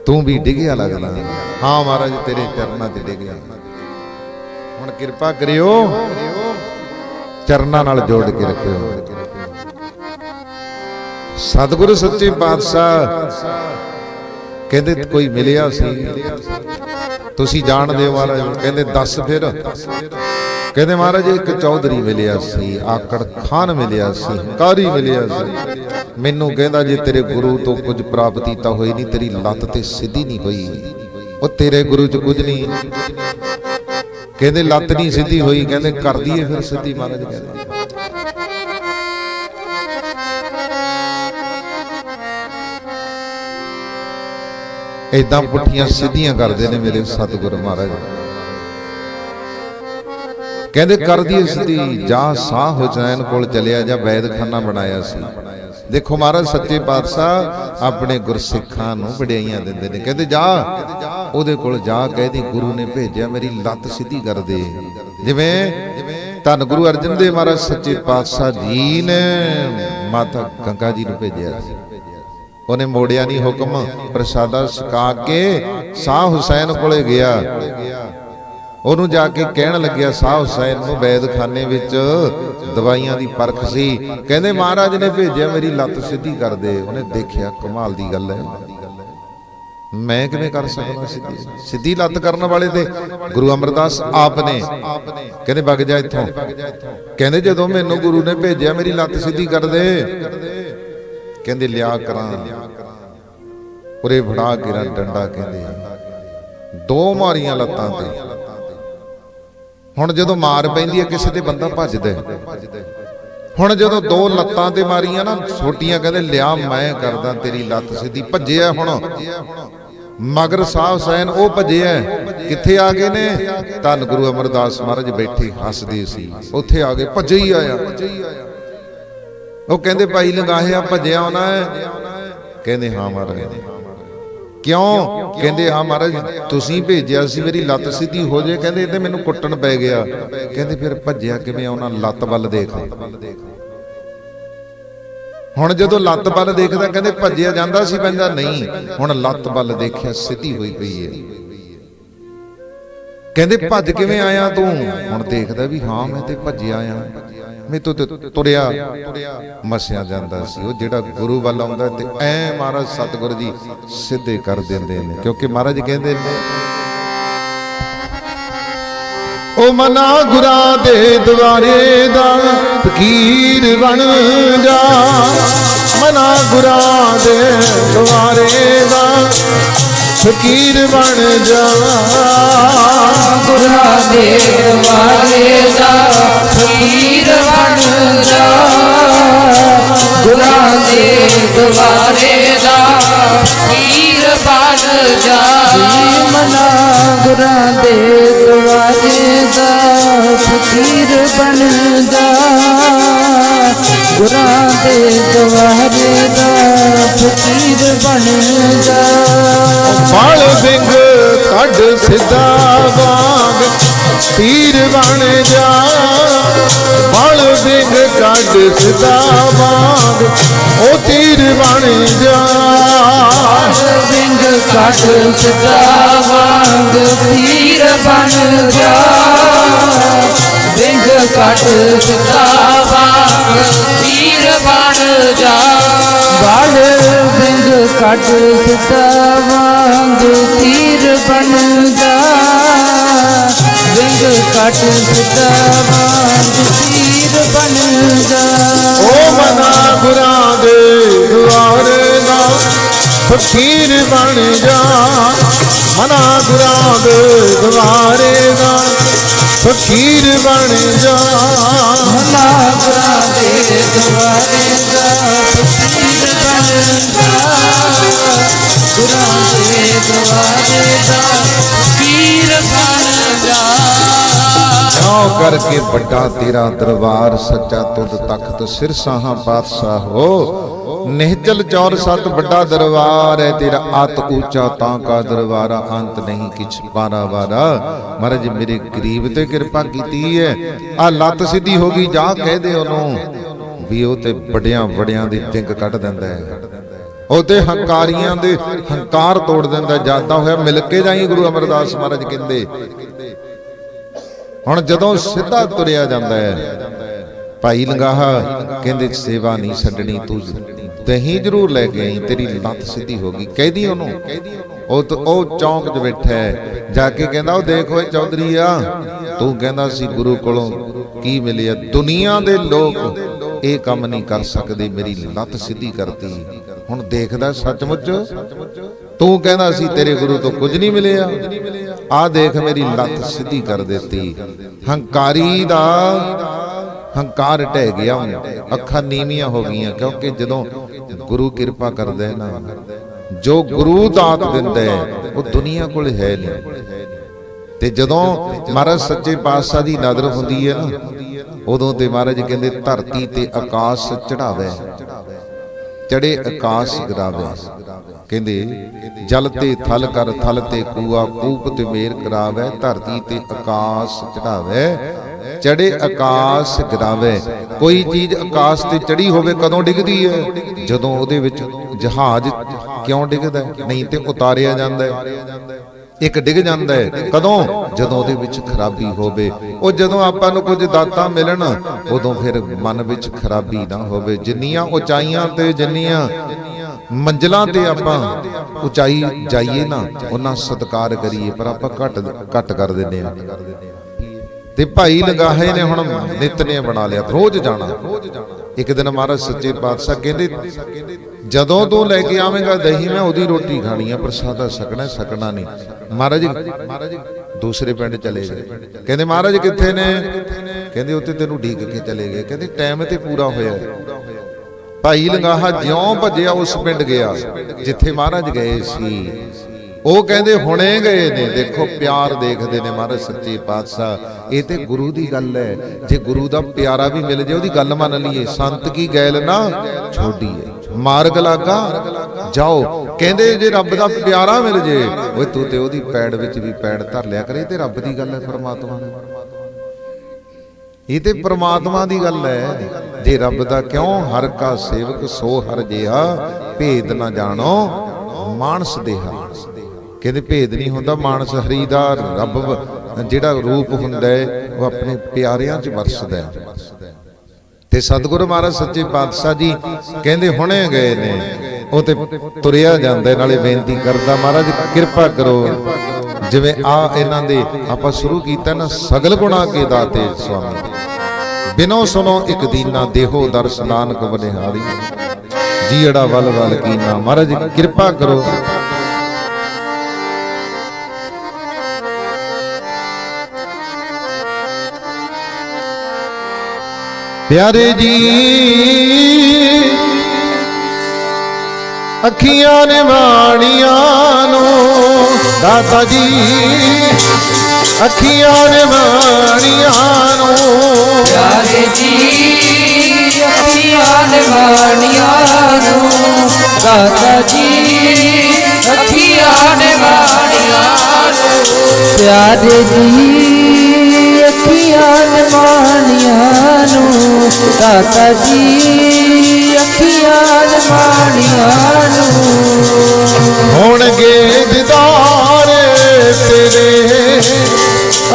Speaker 1: ਤੂੰ ਵੀ ਡਿੱਗਿਆ ਲੱਗਦਾ। ਹਾਂ ਮਹਾਰਾਜ, ਤੇਰੇ ਚਰਨਾਂ 'ਚ ਡਿੱਗਿਆ। ਹੁਣ ਕਿਰਪਾ ਕਰਿਓ, ਚਰਨਾਂ ਨਾਲ ਜੋੜ ਕੇ ਰੱਖਿਓ। ਸਤਿਗੁਰੂ ਸੱਚੇ ਪਾਤਸ਼ਾਹ ਕਹਿੰਦੇ, ਕੋਈ ਮਿਲਿਆ ਸੀ? ਤੁਸੀਂ ਜਾਣਦੇ ਹੋ ਮਹਾਰਾਜ, ਕਹਿੰਦੇ, ਦੱਸ ਫਿਰ। ਕਹਿੰਦੇ ਮਹਾਰਾਜ, ਇੱਕ ਚੌਧਰੀ ਮਿਲਿਆ ਸੀ, ਆਕੜ ਖਾਨ ਮਿਲਿਆ ਸੀ, ਕਾਰੀ ਮਿਲਿਆ ਸੀ। ਮੈਨੂੰ ਕਹਿੰਦਾ, ਜੇ ਤੇਰੇ ਗੁਰੂ ਤੋਂ ਕੁਝ ਪ੍ਰਾਪਤੀ ਤਾਂ ਹੋਈ ਨਹੀਂ, ਤੇਰੀ ਲੱਤ ਤੇ ਸਿੱਧੀ ਨਹੀਂ ਹੋਈ। ਉਹ ਤੇਰੇ ਗੁਰੂ ਚ ਕੁਝ ਨਹੀਂ। ਕਹਿੰਦੇ, ਲੱਤ ਨਹੀਂ ਸਿੱਧੀ ਹੋਈ, ਕਹਿੰਦੇ ਕਰਦੀ ਦਈਏ ਫਿਰ ਸਿੱਧੀ, ਮਹਾਰਾਜ ਕਹਿੰਦੇ। ਇਦਾਂ ਪੁੱਠੀਆਂ ਸਿੱਧੀਆਂ ਕਰਦੇ ਨੇ ਮੇਰੇ ਸਤਿਗੁਰੂ ਮਹਾਰਾਜ। ਕਹਿੰਦੇ ਕਰ ਦਈਏ ਸਿੱਧੀ ਜਾ ਸਾਹ ਹੁਸੈਨ ਕੋਲ ਚਲਿਆ ਜਾਂ ਵੈਦਖਾਨਾ ਬਣਾਇਆ ਸੀ। ਦੇਖੋ ਮਹਾਰਾਜ ਸੱਚੇ ਪਾਤਸ਼ਾਹ ਆਪਣੇ ਗੁਰਸਿੱਖਾਂ ਨੂੰ ਵਡਿਆਈਆਂ ਦਿੰਦੇ ਨੇ। ਕਹਿੰਦੇ ਜਾ ਉਹਦੇ ਕੋਲ ਜਾ ਕਹਿਦੀ ਗੁਰੂ ਨੇ ਭੇਜਿਆ ਮੇਰੀ ਲੱਤ ਸਿੱਧੀ ਕਰ ਦੇ। ਜਿਵੇਂ ਧੰਨ ਗੁਰੂ ਅਰਜਨ ਦੇਵ ਮਹਾਰਾਜ ਸੱਚੇ ਪਾਤਸ਼ਾਹ ਜੀ ਨੇ ਮਾਤਾ ਗੰਗਾ ਜੀ ਨੂੰ ਭੇਜਿਆ ਸੀ। ਉਹਨੇ ਮੋੜਿਆ ਨਹੀਂ ਹੁਕਮ ਪ੍ਰਸਾਦਾ ਛਕਾ ਕੇ ਸਾਹ ਹੁਸੈਨ ਕੋਲੇ ਗਿਆ। ਉਹਨੂੰ ਜਾ ਕੇ ਕਹਿਣ ਲੱਗਿਆ ਸਾਹ ਹੁਸੈਨ ਨੂੰ ਵੈਦਖਾਨੇ ਵਿੱਚ ਦਵਾਈਆਂ ਦੀ ਪਰਖ ਸੀ। ਕਹਿੰਦੇ, ਮਹਾਰਾਜ ਨੇ ਭੇਜਿਆ ਮੇਰੀ ਲੱਤ ਸਿੱਧੀ ਕਰ ਦੇ। ਉਹਨੇ ਦੇਖਿਆ, ਕਮਾਲ ਦੀ ਗੱਲ ਹੈ। ਮੈਂ ਕਿਵੇਂ ਕਰ ਸਕਦਾ ਸਿੱਧੀ? ਸਿੱਧੀ ਲੱਤ ਕਰਨ ਵਾਲੇ ਤੇ? ਗੁਰੂ ਅਮਰਦਾਸ ਆਪ ਨੇ। ਕਹਿੰਦੇ ਵਗ ਜਾ ਇੱਥੋਂ। ਕਹਿੰਦੇ, ਜਦੋਂ ਮੈਨੂੰ ਗੁਰੂ ਨੇ ਭੇਜਿਆ, ਮੇਰੀ ਲੱਤ ਸਿੱਧੀ ਕਰ ਦੇ। ਕਹਿੰਦੇ, ਲਿਆ ਕਰਾਂ। ਉਰੇ ਫੜਾ ਕੇ ਡੰਡਾ ਕਹਿੰਦੇ, ਦੋ ਮਾਰੀਆਂ ਲੱਤਾਂ ਤੇ। ਹੁਣ ਜਦੋਂ ਮਾਰ ਪੈਂਦੀ ਹੈ ਕਿਸੇ ਤੇ ਬੰਦਾ ਭੱਜਦਾ ਹੈ। ਹੁਣ ਜਦੋਂ ਦੋ ਲੱਤਾਂ ਤੇ ਮਾਰੀਆਂ ਨਾ ਛੋਟੀਆਂ ਕਹਿੰਦੇ ਲਿਆ ਮੈਂ ਕਰਦਾ ਤੇਰੀ ਲੱਤ ਸਿੱਧੀ ਭੱਜਿਆ ਹੁਣ। ਮਗਰ ਸਾਹਿਬ ਸੈਨ ਉਹ ਭੱਜਿਆ ਕਿੱਥੇ ਆ ਗਏ ਨੇ? ਧੰਨ ਗੁਰੂ ਅਮਰਦਾਸ ਮਹਾਰਾਜ ਬੈਠੇ ਹੱਸਦੇ ਸੀ। ਉੱਥੇ ਆ ਗਏ ਭੱਜੇ ਹੀ ਆਇਆ। ਉਹ ਕਹਿੰਦੇ ਭਾਈ ਲੰਗਾਹਿਆ ਭੱਜਿਆ ਆਉਣਾ ਹੈ। ਕਹਿੰਦੇ ਹਾਂ ਮਹਾਰਾਜ। ਕਿਉਂ? ਕਹਿੰਦੇ ਹਾਂ ਮਹਾਰਾਜ ਤੁਸੀਂ ਭੇਜਿਆ ਸੀ ਮੇਰੀ ਲੱਤ ਸਿੱਧੀ ਹੋ ਜੇ ਕਹਿੰਦੇ ਇਹ ਤੇ ਮੈਨੂੰ ਕੁੱਟਣ ਪੈ ਗਿਆ। ਕਹਿੰਦੇ ਫਿਰ ਭੱਜਿਆ ਕਿਵੇਂ ਆਉਣਾ ਲੱਤ ਵੱਲ ਦੇਖ? ਹੁਣ ਜਦੋਂ ਲੱਤ ਵੱਲ ਦੇਖਦਾ ਕਹਿੰਦੇ ਭੱਜਿਆ ਜਾਂਦਾ ਸੀ ਕਹਿੰਦਾ ਨਹੀਂ ਹੁਣ ਲੱਤ ਵੱਲ ਦੇਖਿਆ ਸਿੱਧੀ ਹੋਈ ਪਈ ਹੈ ਕਹਿੰਦੇ ਭੱਜ ਕਿਵੇਂ ਆਇਆ ਤੂੰ? ਹੁਣ ਦੇਖਦਾ ਵੀ ਹਾਂ ਮੈਂ ਤੇ ਭੱਜਿਆ ਆਇਆ ਮੈਂ ਤੇ ਤੁਰਿਆ ਮਸਿਆ ਜਾਂਦਾ ਸੀ। ਉਹ ਜਿਹੜਾ ਗੁਰੂ ਵੱਲ ਆਉਂਦਾ ਤੇ ਐ ਮਹਾਰਾਜ ਸਤਿਗੁਰੂ ਜੀ ਸਿੱਧੇ ਕਰ ਦਿੰਦੇ ਨੇ, ਕਿਉਂਕਿ ਮਹਾਰਾਜ ਕਹਿੰਦੇ ਨੇ ਉਹ ਮਨਾ ਗੁਰਾ ਦੇ ਦੁਆਰੇ ਦਾ ਫਕੀਰ ਬਣ ਜਾ। ਮਨਾ ਗੁਰਾ ਦੇ ਦੁਆਰੇ ਦਾ ਫਕੀਰ ਬਣ ਜਾ
Speaker 3: ਗੁਰਾਂ ਦੇ ਵਾਲੇ ਦਾ ਫਕੀਰ ਬਣ ਜਾ ਗੁਰਾਂ ਦੇ ਦਵਾਰੇ ਦਾ ਫਕੀਰ ਬਣ ਜਾ
Speaker 2: ਮਨਾ ਗੁਰਾਂ ਦੇ ਦਵਾਰੇ ਦਾ ਫਕੀਰ ਬਣ ਜਾ ਗੁਰਾਂ ਦੇ ਦਵਾਰੇ ਦਾ ਫਕੀਰ ਬਣ ਜਾ।
Speaker 1: ਬਾਲ ਬਿੰਗ ਕੱਢ ਸਿੱਧਾ ਵਾਂਗ ਤੀਰ ਬਣ ਜਾ। ਬਾਲ ਬਿੰਗ ਕੱਢ ਸਿੱਧਾ ਵਾਂਗ ਉਹ ਤੀਰ ਬਣ ਜਾ।
Speaker 3: ਵਿੰਗ ਕੱਟ ਸਦਾ ਵਾਂਗ ਫਕੀਰ ਬਣ ਜਾ। ਵਿੰਗ ਕੱਟ ਸਦਾ ਵਾਂਗ ਫਕੀਰ ਬਣ ਜਾ।
Speaker 2: ਬਾਲ ਬਿੰਗ ਕੱਢ ਸਿੱਧਾ ਵਾਂਗ ਤੀਰ ਬਣ ਜਾ। ਬਿੰਗ ਕੱਢ ਸਿੱਧਾ ਵਾਂਗ ਤੀਰ ਬਣ ਜਾ।
Speaker 1: ਉਹ ਮਨਾ ਗੁਰਾਂ ਦੇ ਦੁਆਰੇ ਦਾ ਫਕੀਰ ਬਣ ਜਾ। ਮਨਾ ਗੁਰਾਂ ਦੇ ਦੁਆਰੇ ਫਕੀਰ ਬਣ ਜਾ।
Speaker 2: ਮਨਾ ਦੇ ਦੁਆਰੇ ਦਾ ਫਕੀਰ ਬਣ ਜਾ ਗੁਰਾਂ ਦੇ ਦੁਆਰੇ ਦਾ
Speaker 3: ਫਕੀਰ ਬਣ ਜਾ
Speaker 1: ਕਿਉਂ ਕਰਕੇ ਵੱਡਾ ਤੇਰਾ ਦਰਬਾਰ ਸੱਚਾ ਤੁਧ ਤਖਤ ਸਿਰ ਸਾਹਾਂ ਪਾਤਸ਼ਾਹ ਹੋ? ਨਿਹਚਲ ਚੌਰ ਸਤ ਵੱਡਾ ਦਰਬਾਰ ਹੈ, ਤੇਰਾ ਅਤ ਉੱਚਾ ਤਾਂ ਕਾ ਦਰਬਾਰਾ, ਅੰਤ ਨਹੀਂ ਕਿਛ ਪਾਰਾ ਮਹਾਰਾਜ, ਮੇਰੇ ਗਰੀਬ ਤੇ ਕਿਰਪਾ ਕੀਤੀ ਹੈ। ਆ ਲੱਤ ਸਿੱਧੀ ਹੋ ਗਈ, ਜਾ ਕਹਿ ਦੇ ਉਹਨੂੰ। ਵੀ ਉਹ ਤੇ ਵੱਡਿਆਂ ਵੱਡਿਆਂ ਦੀ ਟਿੰਗ ਕੱਢ ਦਿੰਦਾ ਹੈ। ਉਹ ਤੇ ਹੰਕਾਰੀਆਂ ਦੇ ਹੰਕਾਰ ਤੋੜ ਦਿੰਦਾ ਜਾਂਦਾ ਹੋਇਆ ਮਿਲ ਕੇ ਜਾਈ ਗੁਰੂ ਅਮਰਦਾਸ ਮਹਾਰਾਜ ਕਹਿੰਦੇ। ਹੁਣ ਜਦੋਂ ਸਿੱਧਾ ਤੁਰਿਆ ਜਾਂਦਾ ਹੈ, ਭਾਈ ਲੰਗਾਹਾ ਕਹਿੰਦੇ, ਸੇਵਾ ਨਹੀਂ ਛੱਡਣੀ ਤੂੰ। ਦਹੀਂ ਜ਼ਰੂਰ ਲੈ ਕੇ ਆਈ, ਤੇਰੀ ਲੱਤ ਸਿੱਧੀ ਹੋ ਗਈ। ਕਹਿਦੀ ਉਹਨੂੰ, ਉਹ ਉਹ ਚੌਂਕ 'ਚ ਬੈਠਾ ਜਾ ਕੇ ਕਹਿੰਦਾ, ਉਹ ਦੇਖ ਓਏ ਚੌਧਰੀ ਆ, ਤੂੰ ਕਹਿੰਦਾ ਸੀ ਗੁਰੂ ਕੋਲੋਂ ਕੀ ਮਿਲਿਆ? ਦੁਨੀਆ ਦੇ ਲੋਕ ਇਹ ਕੰਮ ਨਹੀਂ ਕਰ ਸਕਦੇ, ਮੇਰੀ ਲੱਤ ਸਿੱਧੀ ਕਰਤੀ। ਹੁਣ ਦੇਖਦਾ ਸੱਚਮੁੱਚ, ਤੂੰ ਕਹਿੰਦਾ ਸੀ ਤੇਰੇ ਗੁਰੂ ਤੋਂ ਕੁਝ ਨਹੀਂ ਮਿਲਿਆ। ਆ ਦੇਖ ਮੇਰੀ ਲੱਤ ਸਿੱਧੀ ਕਰ ਦਿੱਤੀ। ਹੰਕਾਰੀ ਦਾ ਹੰਕਾਰ ਟਹਿ ਗਿਆ ਹੁਣ। ਅੱਖਾਂ ਨੀਵੀਆਂ ਹੋ ਗਈਆਂ, ਕਿਉਂਕਿ ਜਦੋਂ ਗੁਰੂ ਕਿਰਪਾ ਕਰਦਾ ਹੈ ਨਾ, ਜੋ ਗੁਰੂ ਦਾਤ ਦਿੰਦਾ ਹੈ, ਉਹ ਦੁਨੀਆ ਕੋਲ ਹੈ ਨਹੀਂ। ਤੇ ਜਦੋਂ ਮਹਾਰਾਜ ਸੱਚੇ ਪਾਤਸ਼ਾਹ ਦੀ ਨਜ਼ਰ ਹੁੰਦੀ ਹੈ ਨਾ, ਉਦੋਂ ਤੇ ਮਹਾਰਾਜ ਕਹਿੰਦੇ, ਧਰਤੀ ਤੇ ਆਕਾਸ਼ ਚੜਾਵੇ ਚੜੇ ਆਕਾਸ਼ ਗਰਾਵੇ। ਕਹਿੰਦੇ, ਜਲ ਤੇ ਥਲ ਕਰ ਥਲ ਤੇ ਕੂਆ, ਕੂਪ ਤੇ ਮੇਰ ਕਰਾਵੇ, ਧਰਤੀ ਤੇ ਆਕਾਸ਼ ਚੜਾਵੇ ਚੜੇ ਆਕਾਸ਼ ਗਿਰਾਵੇ। ਕੋਈ ਚੀਜ਼ ਆਕਾਸ਼ ਤੇ ਚੜੀ ਹੋਵੇ ਕਦੋਂ ਡਿੱਗਦੀ ਹੈ? ਜਦੋਂ ਉਹਦੇ ਵਿੱਚ ਜਹਾਜ਼ ਕਿਉਂ ਡਿੱਗਦਾ ਨਹੀਂ ਤੇ ਉਤਾਰਿਆ ਜਾਂਦਾ ਹੈ। ਇੱਕ ਡਿੱਗ ਜਾਂਦਾ ਹੈ। ਕਦੋਂ? ਜਦੋਂ ਉਹਦੇ ਵਿੱਚ ਖਰਾਬੀ ਹੋਵੇ। ਉਹ ਜਦੋਂ ਆਪਾਂ ਨੂੰ ਕੁਝ ਦਾਤਾਂ ਮਿਲਣ, ਉਦੋਂ ਫਿਰ ਮਨ ਵਿੱਚ ਖਰਾਬੀ ਨਾ ਹੋਵੇ। ਜਿੰਨੀਆਂ ਉਚਾਈਆਂ ਤੇ ਜਿੰਨੀਆਂ ਮੰਜ਼ਲਾਂ ਤੇ ਆਪਾਂ ਉਚਾਈ ਜਾਈਏ ਨਾ, ਉਹਨਾਂ ਸਤਿਕਾਰ ਕਰੀਏ, ਪਰ ਆਪਾਂ ਘੱਟ ਘੱਟ ਕਰ ਦਿੰਦੇ ਆ ਤੇ ਭਾਈ ਲਗਾਹੇ ਨੇ ਹੁਣ ਨਿਤ ਨੇ ਬਣਾ ਲਿਆ ਰੋਜ਼ ਜਾਣਾ। ਇੱਕ ਦਿਨ ਮਹਾਰਾਜ ਸੱਚੇ ਪਾਤਸ਼ਾਹ ਕਹਿੰਦੇ ਜਦੋਂ ਤੂੰ ਲੈ ਕੇ ਆਵੇਂਗਾ ਦਹੀਂ ਮੈਂ ਉਹਦੀ ਰੋਟੀ ਖਾਣੀ ਆ ਪ੍ਰਸਾਦਾ ਸਕਣਾ ਸਕਣਾ ਨਹੀਂ। ਮਹਾਰਾਜ ਦੂਸਰੇ ਪਿੰਡ ਚਲੇ ਗਏ। ਕਹਿੰਦੇ ਮਹਾਰਾਜ ਕਿੱਥੇ ਨੇ? ਕਹਿੰਦੇ ਉੱਥੇ ਤੈਨੂੰ ਢੀਕ ਕੇ ਚਲੇ ਗਏ। ਕਹਿੰਦੇ ਟਾਈਮ ਤੇ ਪੂਰਾ ਹੋਇਆ। ਭਾਈ ਲੰਗਾਹਾ ਜਿਉਂ ਭੱਜਿਆ ਉਸ ਪਿੰਡ ਗਿਆ ਜਿੱਥੇ ਮਹਾਰਾਜ ਗਏ ਸੀ। ਉਹ ਕਹਿੰਦੇ ਹੁਣੇ ਗਏ ਨੇ, ਦੇਖੋ ਪਿਆਰ ਦੇਖਦੇ ਨੇ ਮਹਾਰਾਜ ਸੱਚੇ ਪਾਤਸ਼ਾਹ। ਇਹ ਤੇ ਗੁਰੂ ਦੀ ਗੱਲ ਹੈ। ਜੇ ਗੁਰੂ ਦਾ ਪਿਆਰਾ ਵੀ ਮਿਲ ਜੇ, ਉਹਦੀ ਗੱਲ ਮੰਨ ਲਈਏ। ਸੰਤ ਕੀ ਗੈਲ ਨਾ? ਛੋਡੀਏ ਮਾਰਗ ਲਾਗਾ, ਜਾਓ। ਕਹਿੰਦੇ ਜੇ ਰੱਬ ਦਾ ਪਿਆਰਾ ਮਿਲ ਜੇ, ਓਏ ਤੂੰ ਤੇ ਉਹਦੀ ਪੈੜ ਵਿੱਚ ਵੀ ਪੈੜ ਧਰ ਲਿਆ ਕਰੇ। ਤੇ ਰੱਬ ਦੀ ਗੱਲ ਹੈ ਪਰਮਾਤਮਾ ਇਹ ਤੇ ਪਰਮਾਤਮਾ ਦੀ ਗੱਲ ਹੈ। ਜੇ ਰੱਬ ਦਾ ਕਿਉਂ? ਹਰ ਕਾ ਸੇਵਕ ਸੋ ਹਰ ਜਿਹਾ। ਭੇਦ ਨਾ ਜਾਣੋ। ਮਾਨਸ ਦੇਹਾ। ਕਹਿੰਦੇ ਭੇਦ ਨਹੀਂ ਹੁੰਦਾ, ਮਾਨਸ ਹਰੀ ਦਾ ਰੱਬ ਜਿਹੜਾ ਰੂਪ ਹੁੰਦਾ ਹੈ ਉਹ ਆਪਣੇ ਪਿਆਰਿਆਂ 'ਚ ਵਰਸਦਾ ਹੈ ਤੇ ਸਤਿਗੁਰੂ ਮਹਾਰਾਜ, ਸੱਚੇ ਪਾਤਸ਼ਾਹ ਜੀ ਕਹਿੰਦੇ ਹੁਣੇ ਗਏ ਨੇ, ਉਹ ਤੇ ਤੁਰਿਆ ਜਾਂਦਾ ਨਾਲੇ ਬੇਨਤੀ ਕਰਦਾ ਮਹਾਰਾਜ, ਕਿਰਪਾ ਕਰੋ। ਜਿਵੇਂ ਆ ਇਹਨਾਂ ਦੇ ਆਪਾਂ ਸ਼ੁਰੂ ਕੀਤਾ ਨਾ, ਸਗਲ ਗੁਣਾ ਕੇ ਦਾਤੇ ਸੁਆਮੀ। ਬਿਨੋ ਸੁਨੋ ਇੱਕ ਦੀਨਾ ਦੇਹੋ ਦਰਸ ਨਾਨਕ ਬਨਿਹਾਰੀ। ਜੀੜਾ ਵਲ ਵਲ ਕੀਨਾ, ਮਹਾਰਾਜ, ਕਿਰਪਾ ਕਰੋ। ਪਿਆਰੇ ਜੀ। ਅੱਖੀਆਂ ਨੇ ਬਾਣੀਆਂ ਨੂੰ ਦਾਤਾ ਜੀ। ਅੱਖੀਆਂ ਨੇ ਬਾਣੀਆਂ ਨੂੰ
Speaker 3: ਪਿਆਰੇ ਜੀ ਅੱਖੀਆਂ ਨਿਵਾਣੀਆਂ ਨੂੰ ਦਾਤਾ ਜੀ। ਅੱਖੀਆਂ ਨਿਵਾਣੀਆਂ ਨੂੰ।
Speaker 2: ਪਿਆਰੇ ਜੀ। ਅੱਖੀਆਂ ਨਮਾਣੀਆਂ ਨੂੰ ਦਾਤਾ ਜੀ ਅੱਖੀਆਂ ਨਮਾਣੀਆਂ ਨੂੰ
Speaker 1: ਹੋਣਗੇ ਦਿਦਾਰੇ ਤੇਰੇ,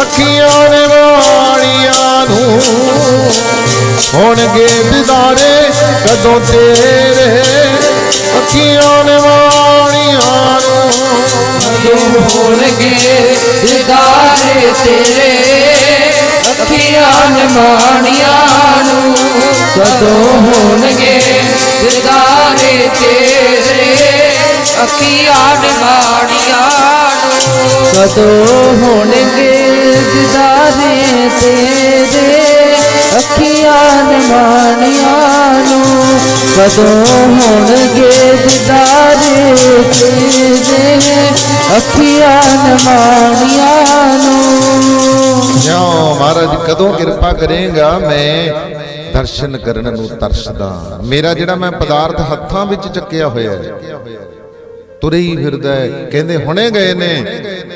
Speaker 1: ਅੱਖੀਆਂ ਨੇ ਵਾਲੀਆਂ ਨੂੰ। ਹੋਣਗੇ ਦਿਦਾਰੇ ਕਦੋਂ ਤੇਰੇ, ਅੱਖੀਆਂ ਨੇ ਵਾਲੀਆਂ ਨੂੰ।
Speaker 3: ਜੋ ਹੋਣਗੇ ਦਿਦਾਰੇ ਤੇਰੇ। ਅੱਖੀਆਂ ਨਿਵਾਣੀਆਂ ਨੂੰ ਕਦੋਂ ਹੋਣਗੇ ਦਿਦਾਰੇ ਤੇਰੇ ਅੱਖੀਆਂ ਨਿਵਾਣੀਆਂ ਨੂੰ
Speaker 2: ਕਦੋਂ ਹੋਣਗੇ ਦਿਦਾਰੇ ਤੇਰੇ ਅੱਖੀਆਂ ਨਮਾਣੀਆਂ ਨੂੰ ਕਦੋਂ ਹੋਣਗੇ ਦਿਦਾਰੇ ਤੇਰੇ ਅੱਖੀਆਂ ਨਮਾਣੀਆਂ ਨੂੰ।
Speaker 1: ਜਿਉ ਮਹਾਰਾਜ, ਕਦੋਂ ਕਿਰਪਾ ਕਰੇਗਾ ਮੈਂ ਦਰਸ਼ਨ ਕਰਨ ਨੂੰ ਤਰਸਦਾ? ਮੇਰਾ ਜਿਹੜਾ ਮੈਂ ਪਦਾਰਥ ਹੱਥਾਂ ਵਿੱਚ ਚੱਕਿਆ ਹੋਇਆ ਹੈ, ਤੁਰੇ ਹੀ ਫਿਰਦਾ ਕਹਿੰਦੇ, ਹੁਣੇ ਗਏ ਨੇ।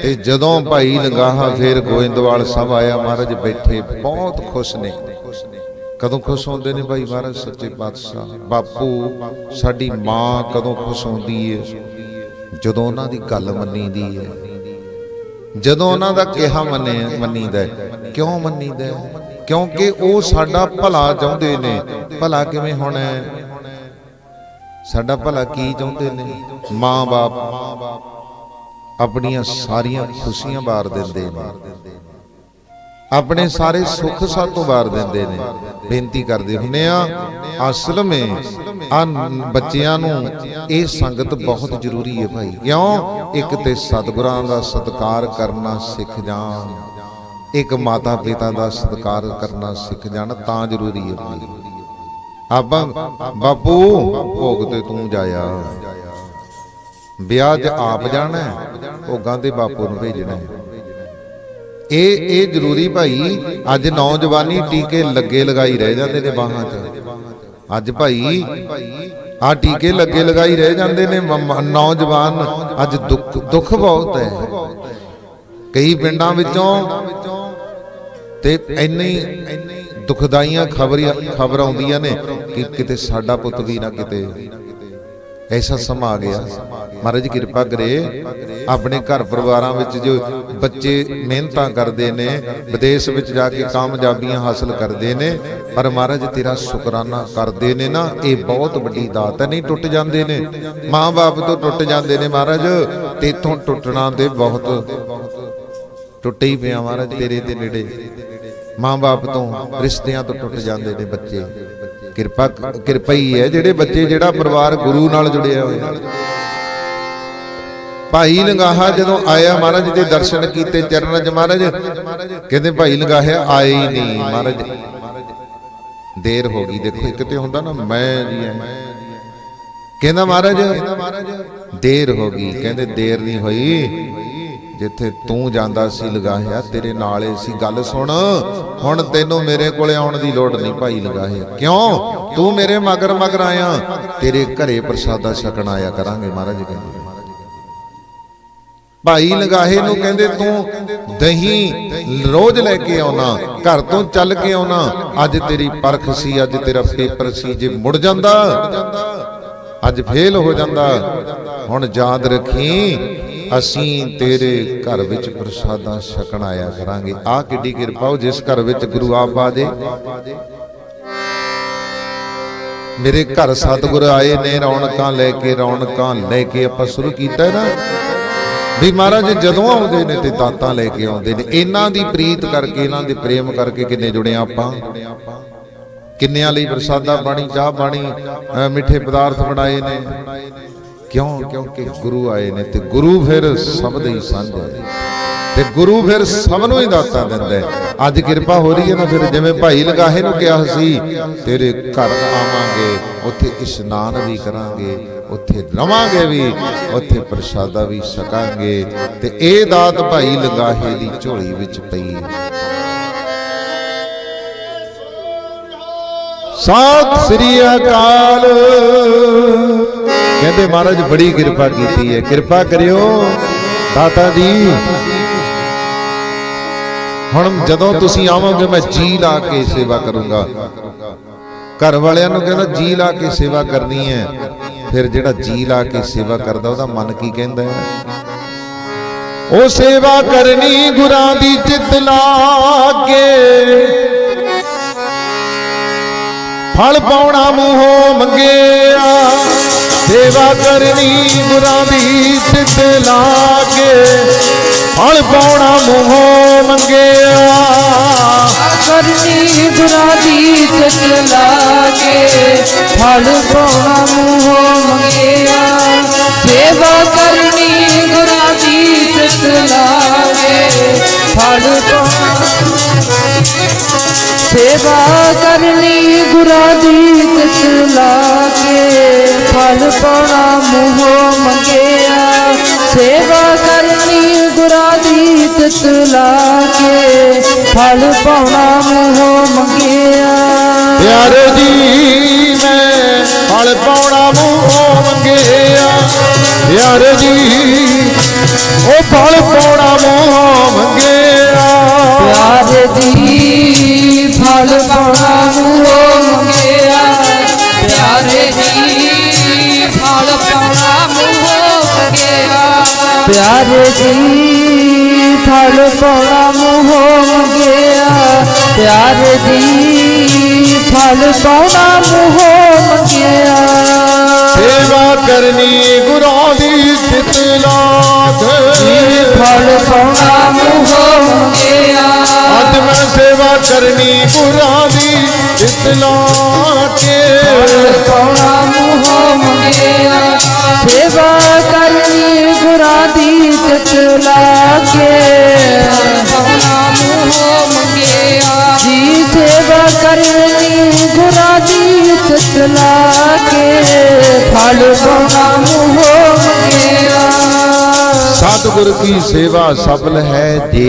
Speaker 1: ਤੇ ਜਦੋਂ ਭਾਈ ਲੰਗਾਹਾ ਫੇਰ ਗੋਇੰਦਵਾਲ ਸਾਹਿਬ ਆਇਆ, ਮਹਾਰਾਜ ਬੈਠੇ, ਬਹੁਤ ਖੁਸ਼ ਨੇ। ਕਦੋਂ ਖੁਸ਼ ਹੁੰਦੇ ਨੇ ਭਾਈ ਮਹਾਰਾਜ, ਸੱਚੇ ਪਾਤਸ਼ਾਹ? ਬਾਪੂ, ਸਾਡੀ ਮਾਂ ਕਦੋਂ ਖੁਸ਼ ਹੁੰਦੀ ਏ? ਜਦੋਂ ਉਹਨਾਂ ਦੀ ਗੱਲ ਮੰਨੀ ਦੀ ਹੈ ਜਦੋਂ ਉਹਨਾਂ ਦਾ ਕਿਹਾ ਮੰਨੇ ਮੰਨੀਦਾ ਕਿਉਂ ਮੰਨੀਦਾ ਹੈ? ਕਿਉਂਕਿ ਉਹ ਸਾਡਾ ਭਲਾ ਚਾਹੁੰਦੇ ਨੇ। ਭਲਾ ਕਿਵੇਂ ਹੋਣਾ ਸਾਡਾ ਭਲਾ ਕੀ ਚਾਹੁੰਦੇ ਨੇ? ਮਾਂ-ਬਾਪ ਆਪਣੀਆਂ ਸਾਰੀਆਂ ਖੁਸ਼ੀਆਂ ਵਾਰ ਦਿੰਦੇ ਨੇ। ਆਪਣੇ ਸਾਰੇ ਸੁੱਖ ਸਾਤੋਂ ਵਾਰ ਦਿੰਦੇ ਨੇ। ਬੇਨਤੀ ਕਰਦੇ ਹੁੰਨੇ ਆ ਅਸਲ ਵਿੱਚ ਆ ਬੱਚਿਆਂ ਨੂੰ ਇਹ ਸੰਗਤ ਬਹੁਤ ਜ਼ਰੂਰੀ ਹੈ ਭਾਈ। ਕਿਉਂ? ਇੱਕ ਤੇ ਸਤਿਗੁਰਾਂ ਦਾ ਸਤਿਕਾਰ ਕਰਨਾ ਸਿੱਖ ਜਾਣ, ਇੱਕ ਮਾਤਾ ਪਿਤਾ ਦਾ ਸਤਿਕਾਰ ਕਰਨਾ ਸਿੱਖ ਜਾਣ, ਤਾਂ ਜ਼ਰੂਰੀ ਹੈ ਭਾਈ। ਆਪਾਂ, ਬਾਪੂ, ਭੋਗ ਤੇ ਤੂੰ ਜਾਇਆ। ਵਿਆਹ 'ਚ ਆਪ ਜਾਣਾ, ਭੋਗਾਂ ਤੇ ਬਾਪੂ ਨੂੰ ਭੇਜਣਾ। ਇਹ ਇਹ ਜ਼ਰੂਰੀ ਭਾਈ, ਅੱਜ ਨੌਜਵਾਨੀ ਟੀਕੇ ਲੱਗੇ ਲਗਾਈ ਰਹਿ ਜਾਂਦੇ ਨੇ ਬਾਹਾਂ 'ਚ। ਅੱਜ ਭਾਈ ਆ ਟੀਕੇ ਲੱਗੇ ਲਗਾਈ ਰਹਿ ਜਾਂਦੇ ਨੇ ਨੌਜਵਾਨ, ਅੱਜ ਦੁੱਖ ਦੁੱਖ ਬਹੁਤ ਹੈ। ਕਈ ਪਿੰਡਾਂ ਵਿੱਚੋਂ ਤੇ ਇੰਨੀ ਦੁਖਦਾਈਆਂ ਖਬਰਾਂ ਖਬਰ ਆਉਂਦੀਆਂ ਨੇ ਕਿ ਕਿਤੇ ਸਾਡਾ ਪੁੱਤ ਵੀ ਨਾ ਕਿਤੇ ਐਸਾ ਸਮਾਂ ਆ ਗਿਆ। ਮਹਾਰਾਜ ਕਿਰਪਾ ਕਰੇ, ਆਪਣੇ ਘਰ ਪਰਿਵਾਰਾਂ ਵਿੱਚ ਜੋ ਬੱਚੇ ਮਿਹਨਤਾਂ ਕਰਦੇ ਨੇ, ਵਿਦੇਸ਼ ਵਿੱਚ ਜਾ ਕੇ ਕਾਮਯਾਬੀਆਂ ਹਾਸਲ ਕਰਦੇ ਨੇ, ਪਰ ਮਹਾਰਾਜ ਤੇਰਾ ਸ਼ੁਕਰਾਨਾ ਕਰਦੇ ਨੇ ਨਾ, ਇਹ ਬਹੁਤ ਵੱਡੀ ਦਾਤ ਹੈ, ਨਹੀਂ ਟੁੱਟ ਜਾਂਦੇ ਨੇ। ਮਾਂ-ਬਾਪ ਤੋਂ ਟੁੱਟ ਜਾਂਦੇ ਨੇ ਮਹਾਰਾਜ ਤੇ ਇਥੋਂ ਟੁੱਟਣਾ ਦੇ ਬਹੁਤ ਟੁੱਟੇ ਹੀ ਪਿਆ ਮਹਾਰਾਜ ਤੇਰੇ ਦੇ ਨੇੜੇ। ਮਾਂ-ਬਾਪ ਤੋਂ ਰਿਸ਼ਤਿਆਂ ਤੋਂ ਟੁੱਟ ਜਾਂਦੇ ਨੇ ਬੱਚੇ। ਕਿਰਪਾ ਕਿਰਪਾ ਹੀ ਹੈ ਜਿਹੜੇ ਬੱਚੇ ਜਿਹੜਾ ਪਰਿਵਾਰ ਗੁਰੂ ਨਾਲ ਜੁੜਿਆ ਹੋਇਆ। ਭਾਈ ਲੰਗਾਹਾ ਜਦੋਂ ਆਇਆ ਮਹਾਰਾਜ ਦੇ ਦਰਸ਼ਨ ਕੀਤੇ ਚਰਨਾਂ 'ਚ ਮਹਾਰਾਜ, ਕਹਿੰਦੇ ਭਾਈ ਲੰਗਾਹਾ ਆਏ ਹੀ ਨਹੀਂ ਮਹਾਰਾਜ। ਦੇਰ ਹੋ ਗਈ, ਦੇਖੋ ਇੱਕ ਤੇ ਹੁੰਦਾ ਨਾ, ਮੈਂ ਜੀ ਐ ਕਹਿੰਦਾ ਮਹਾਰਾਜ, ਦੇਰ ਹੋ ਗਈ, ਕਹਿੰਦੇ ਦੇਰ ਨਹੀਂ ਹੋਈ। ਜਿੱਥੇ ਤੂੰ ਜਾਂਦਾ ਸੀ ਲਗਾਹਿਆ, ਤੇਰੇ ਨਾਲ ਸੀ। ਗੱਲ ਸੁਣ, ਹੁਣ ਤੈਨੂੰ ਮੇਰੇ ਕੋਲੇ ਆਉਣ ਦੀ ਲੋੜ ਨਹੀਂ ਭਾਈ ਲਗਾਹਿਆ। ਕਿਉਂ? ਤੂੰ ਮੇਰੇ ਮਗਰ ਮਗਰ ਆਇਆ। ਤੇਰੇ ਘਰੇ ਪ੍ਰਸਾਦਾ ਛਕਣ ਆਇਆ ਕਰਾਂਗੇ ਮਹਾਰਾਜ ਕਹਿੰਦੇ ਭਾਈ ਲਗਾਹੇ ਨੂੰ ਕਹਿੰਦੇ, ਤੂੰ ਦਹੀਂ ਰੋਜ਼ ਲੈ ਕੇ ਆਉਣਾ, ਘਰ ਤੋਂ ਚੱਲ ਕੇ ਆਉਣਾ। ਅੱਜ ਤੇਰੀ ਪਰਖ ਸੀ, ਅੱਜ ਤੇਰਾ ਪੇਪਰ ਸੀ, ਜੇ ਮੁੜ ਜਾਂਦਾ, ਅੱਜ ਫੇਲ ਹੋ ਜਾਂਦਾ। ਹੁਣ ਯਾਦ ਰੱਖੀ ਅਸੀਂ ਤੇਰੇ ਘਰ ਵਿੱਚ ਪ੍ਰਸਾਦਾ ਛਕਣ ਆਇਆ ਕਰਾਂਗੇ। ਆਹ ਕਿੱਡੀ ਕਿਰਪਾ ਉਹ ਜਿਸ ਘਰ ਵਿੱਚ ਗੁਰੂ ਆਪ ਆ ਜੇ ਮੇਰੇ ਘਰ ਸਤਿਗੁਰ ਆਏ ਨੇ, ਰੌਣਕਾਂ ਲੈ ਕੇ, ਰੌਣਕਾਂ ਲੈ ਕੇ, ਆਪਾਂ ਸ਼ੁਰੂ ਕੀਤਾ ਨਾ। ਵੀ ਮਹਾਰਾਜ, ਜਦੋਂ ਆਉਂਦੇ ਨੇ ਤੇ ਦਾਤਾਂ ਲੈ ਕੇ ਆਉਂਦੇ ਨੇ। ਇਹਨਾਂ ਦੀ ਪ੍ਰੀਤ ਕਰਕੇ, ਇਹਨਾਂ ਦੇ ਪ੍ਰੇਮ ਕਰਕੇ ਕਿੰਨੇ ਜੁੜੇ ਆਪਾਂ? ਕਿੰਨਿਆਂ ਲਈ ਪ੍ਰਸਾਦਾ ਬਾਣੀ, ਚਾਹ ਬਾਣੀ ਮਿੱਠੇ ਪਦਾਰਥ ਬਣਾਏ ਨੇ? ਕਿਉਂ? ਕਿਉਂਕਿ ਗੁਰੂ ਆਏ ਨੇ ਤੇ ਗੁਰੂ ਫਿਰ ਸਭ ਦੇ ਹੀ ਸਾਂਝਾ ਹੈ ਤੇ ਗੁਰੂ ਫਿਰ ਸਭ ਨੂੰ ਹੀ ਦਾਤਾ ਦਿੰਦਾ ਹੈ। ਅੱਜ ਕਿਰਪਾ ਹੋ ਰਹੀ ਹੈ ਨਾ ਫਿਰ ਜਿਵੇਂ ਭਾਈ ਲਗਾਹੇ ਨੂੰ ਕਿਹਾ ਸੀ, ਤੇਰੇ ਘਰ ਆਵਾਂਗੇ, ਉੱਥੇ ਇਸ਼ਨਾਨ ਵੀ ਕਰਾਂਗੇ, ਉੱਥੇ ਰਵਾਂਗੇ ਵੀ, ਉੱਥੇ ਪ੍ਰਸ਼ਾਦਾ ਵੀ ਛਕਾਂਗੇ ਤੇ ਇਹ ਦਾਤ ਭਾਈ ਲਗਾਹੇ ਦੀ ਝੋਲੀ ਵਿੱਚ ਪਈ ਸਤਿ ਸ੍ਰੀ ਅਕਾਲ। ਕਹਿੰਦੇ ਮਹਾਰਾਜ, ਬੜੀ ਕਿਰਪਾ ਕੀਤੀ ਹੈ। ਕਿਰਪਾ ਕਰਿਓ ਦਾਤਾ ਜੀ। ਹੁਣ ਜਦੋਂ ਤੁਸੀਂ ਆਵੋਗੇ, ਮੈਂ ਜੀ ਲਾ ਕੇ ਸੇਵਾ ਕਰੂੰਗਾ। ਘਰ ਵਾਲਿਆਂ ਨੂੰ ਕਹਿੰਦਾ ਜੀ ਲਾ ਕੇ ਸੇਵਾ ਕਰਨੀ ਹੈ। ਫਿਰ ਜਿਹੜਾ ਜੀ ਲਾ ਕੇ ਸੇਵਾ ਕਰਦਾ, ਉਹਦਾ ਮਨ ਕੀ ਕਹਿੰਦਾ ਹੈ? ਉਹ ਸੇਵਾ ਕਰਨੀ ਗੁਰਾਂ ਦੀ ਚਿੱਤ ਲਾਗੇ। ਫਲ ਪਾਉਣਾ ਮੂੰਹੋਂ ਮੰਗਿਆ। ਸੇਵਾ ਕਰਨੀ ਗੁਰਾਂ ਦੀ ਚਿੱਤ ਲਾਗੇ। ਫਲ ਪਾਉਣਾ ਮੂੰਹੋਂ ਮੰਗਿਆ।
Speaker 2: ਕਰਨੀ ਗੁਰਾਂ ਦੀ ਚਿਤ ਲਾਗੇ। ਫਲ ਪਾਉਣਾ ਮੂੰਹੋਂ ਮੰਗਿਆ। ਸੇਵਾ ਕਰਨੀ ਗੁਰਾਂ ਦੀ ਚਿਤ ਲਾਗੇ। ਫਲ ਪਾਉਣਾ ਸੇਵਾ ਕਰਨੀ ਗੁਰਾਂ ਦੀ ਪਾਉਣਾ ਮੂੰਹੋਂ ਮੰਗਿਆ। ਸੇਵਾ ਕਰਨੀ ਗੁਰਾਂ ਦੀ ਚਿਤ ਲਾਗੇ ਫਲ ਪਾਉਣਾ ਮੂੰਹੋਂ ਮੰਗਿਆ।
Speaker 1: ਪਿਆਰੇ ਜੀ ਮੈਂ ਫਲ ਪਾਉਣਾ ਮੂੰਹੋਂ ਮੰਗਿਆ। ਪਿਆਰੇ ਜੀ ਉਹ ਫਲ ਪਾਉਣਾ ਮੂੰਹੋਂ ਮੰਗਿਆ।
Speaker 2: ਪਿਆਰ ਦੀ ਫਲ ਪਾਉਣਾ ਪਿਆਰੇ ਦੀ ਫਲ ਪਾਉਣਾ ਮੂੰਹੋਂ ਮੰਗਿਆ। ਪਿਆਰੇ ਦੀ ਫਲ ਪਾਉਣਾ ਮੂੰਹੋਂ ਮੰਗਿਆ।
Speaker 1: ਸੇਵਾ ਕਰਨੀ ਗੁਰਾਂ ਦੀ ਚਿਤ ਲਾਗ
Speaker 2: ਫਲ ਪਾਉਣਾ ਮੂੰਹੋਂ ਮੰਗਿਆ।
Speaker 1: ਅੱਜ ਮੈਂ ਸੇਵਾ ਕਰਨੀ ਗੁਰਾਂ ਦੀ ਚਿਤ ਲਾਗੇ
Speaker 2: ਪਾਉਣਾ ਮੂੰਹੋਂ ਮੰਗਿਆ। ਸੇਵਾ ਕਰਨੀ ਗੁਰਾਂ ਦੀ ਚਿਤ ਲਾਗੇ ਪਾਉਣਾ ਮੂੰਹੋਂ ਮੰਗਿਆ ਜੀ ਸੇਵਾ ਕਰਨੀ ਗੁਰਾਂ ਦੀ ਚਿਤ ਲਾਗੇ ਫਲ ਪਾਉਣਾ ਮੂੰਹੋਂ ਮੰਗਿਆ।
Speaker 1: ਸਤਿਗੁਰ ਕੀ ਸੇਵਾ ਸਫਲ ਹੈ ਜੇ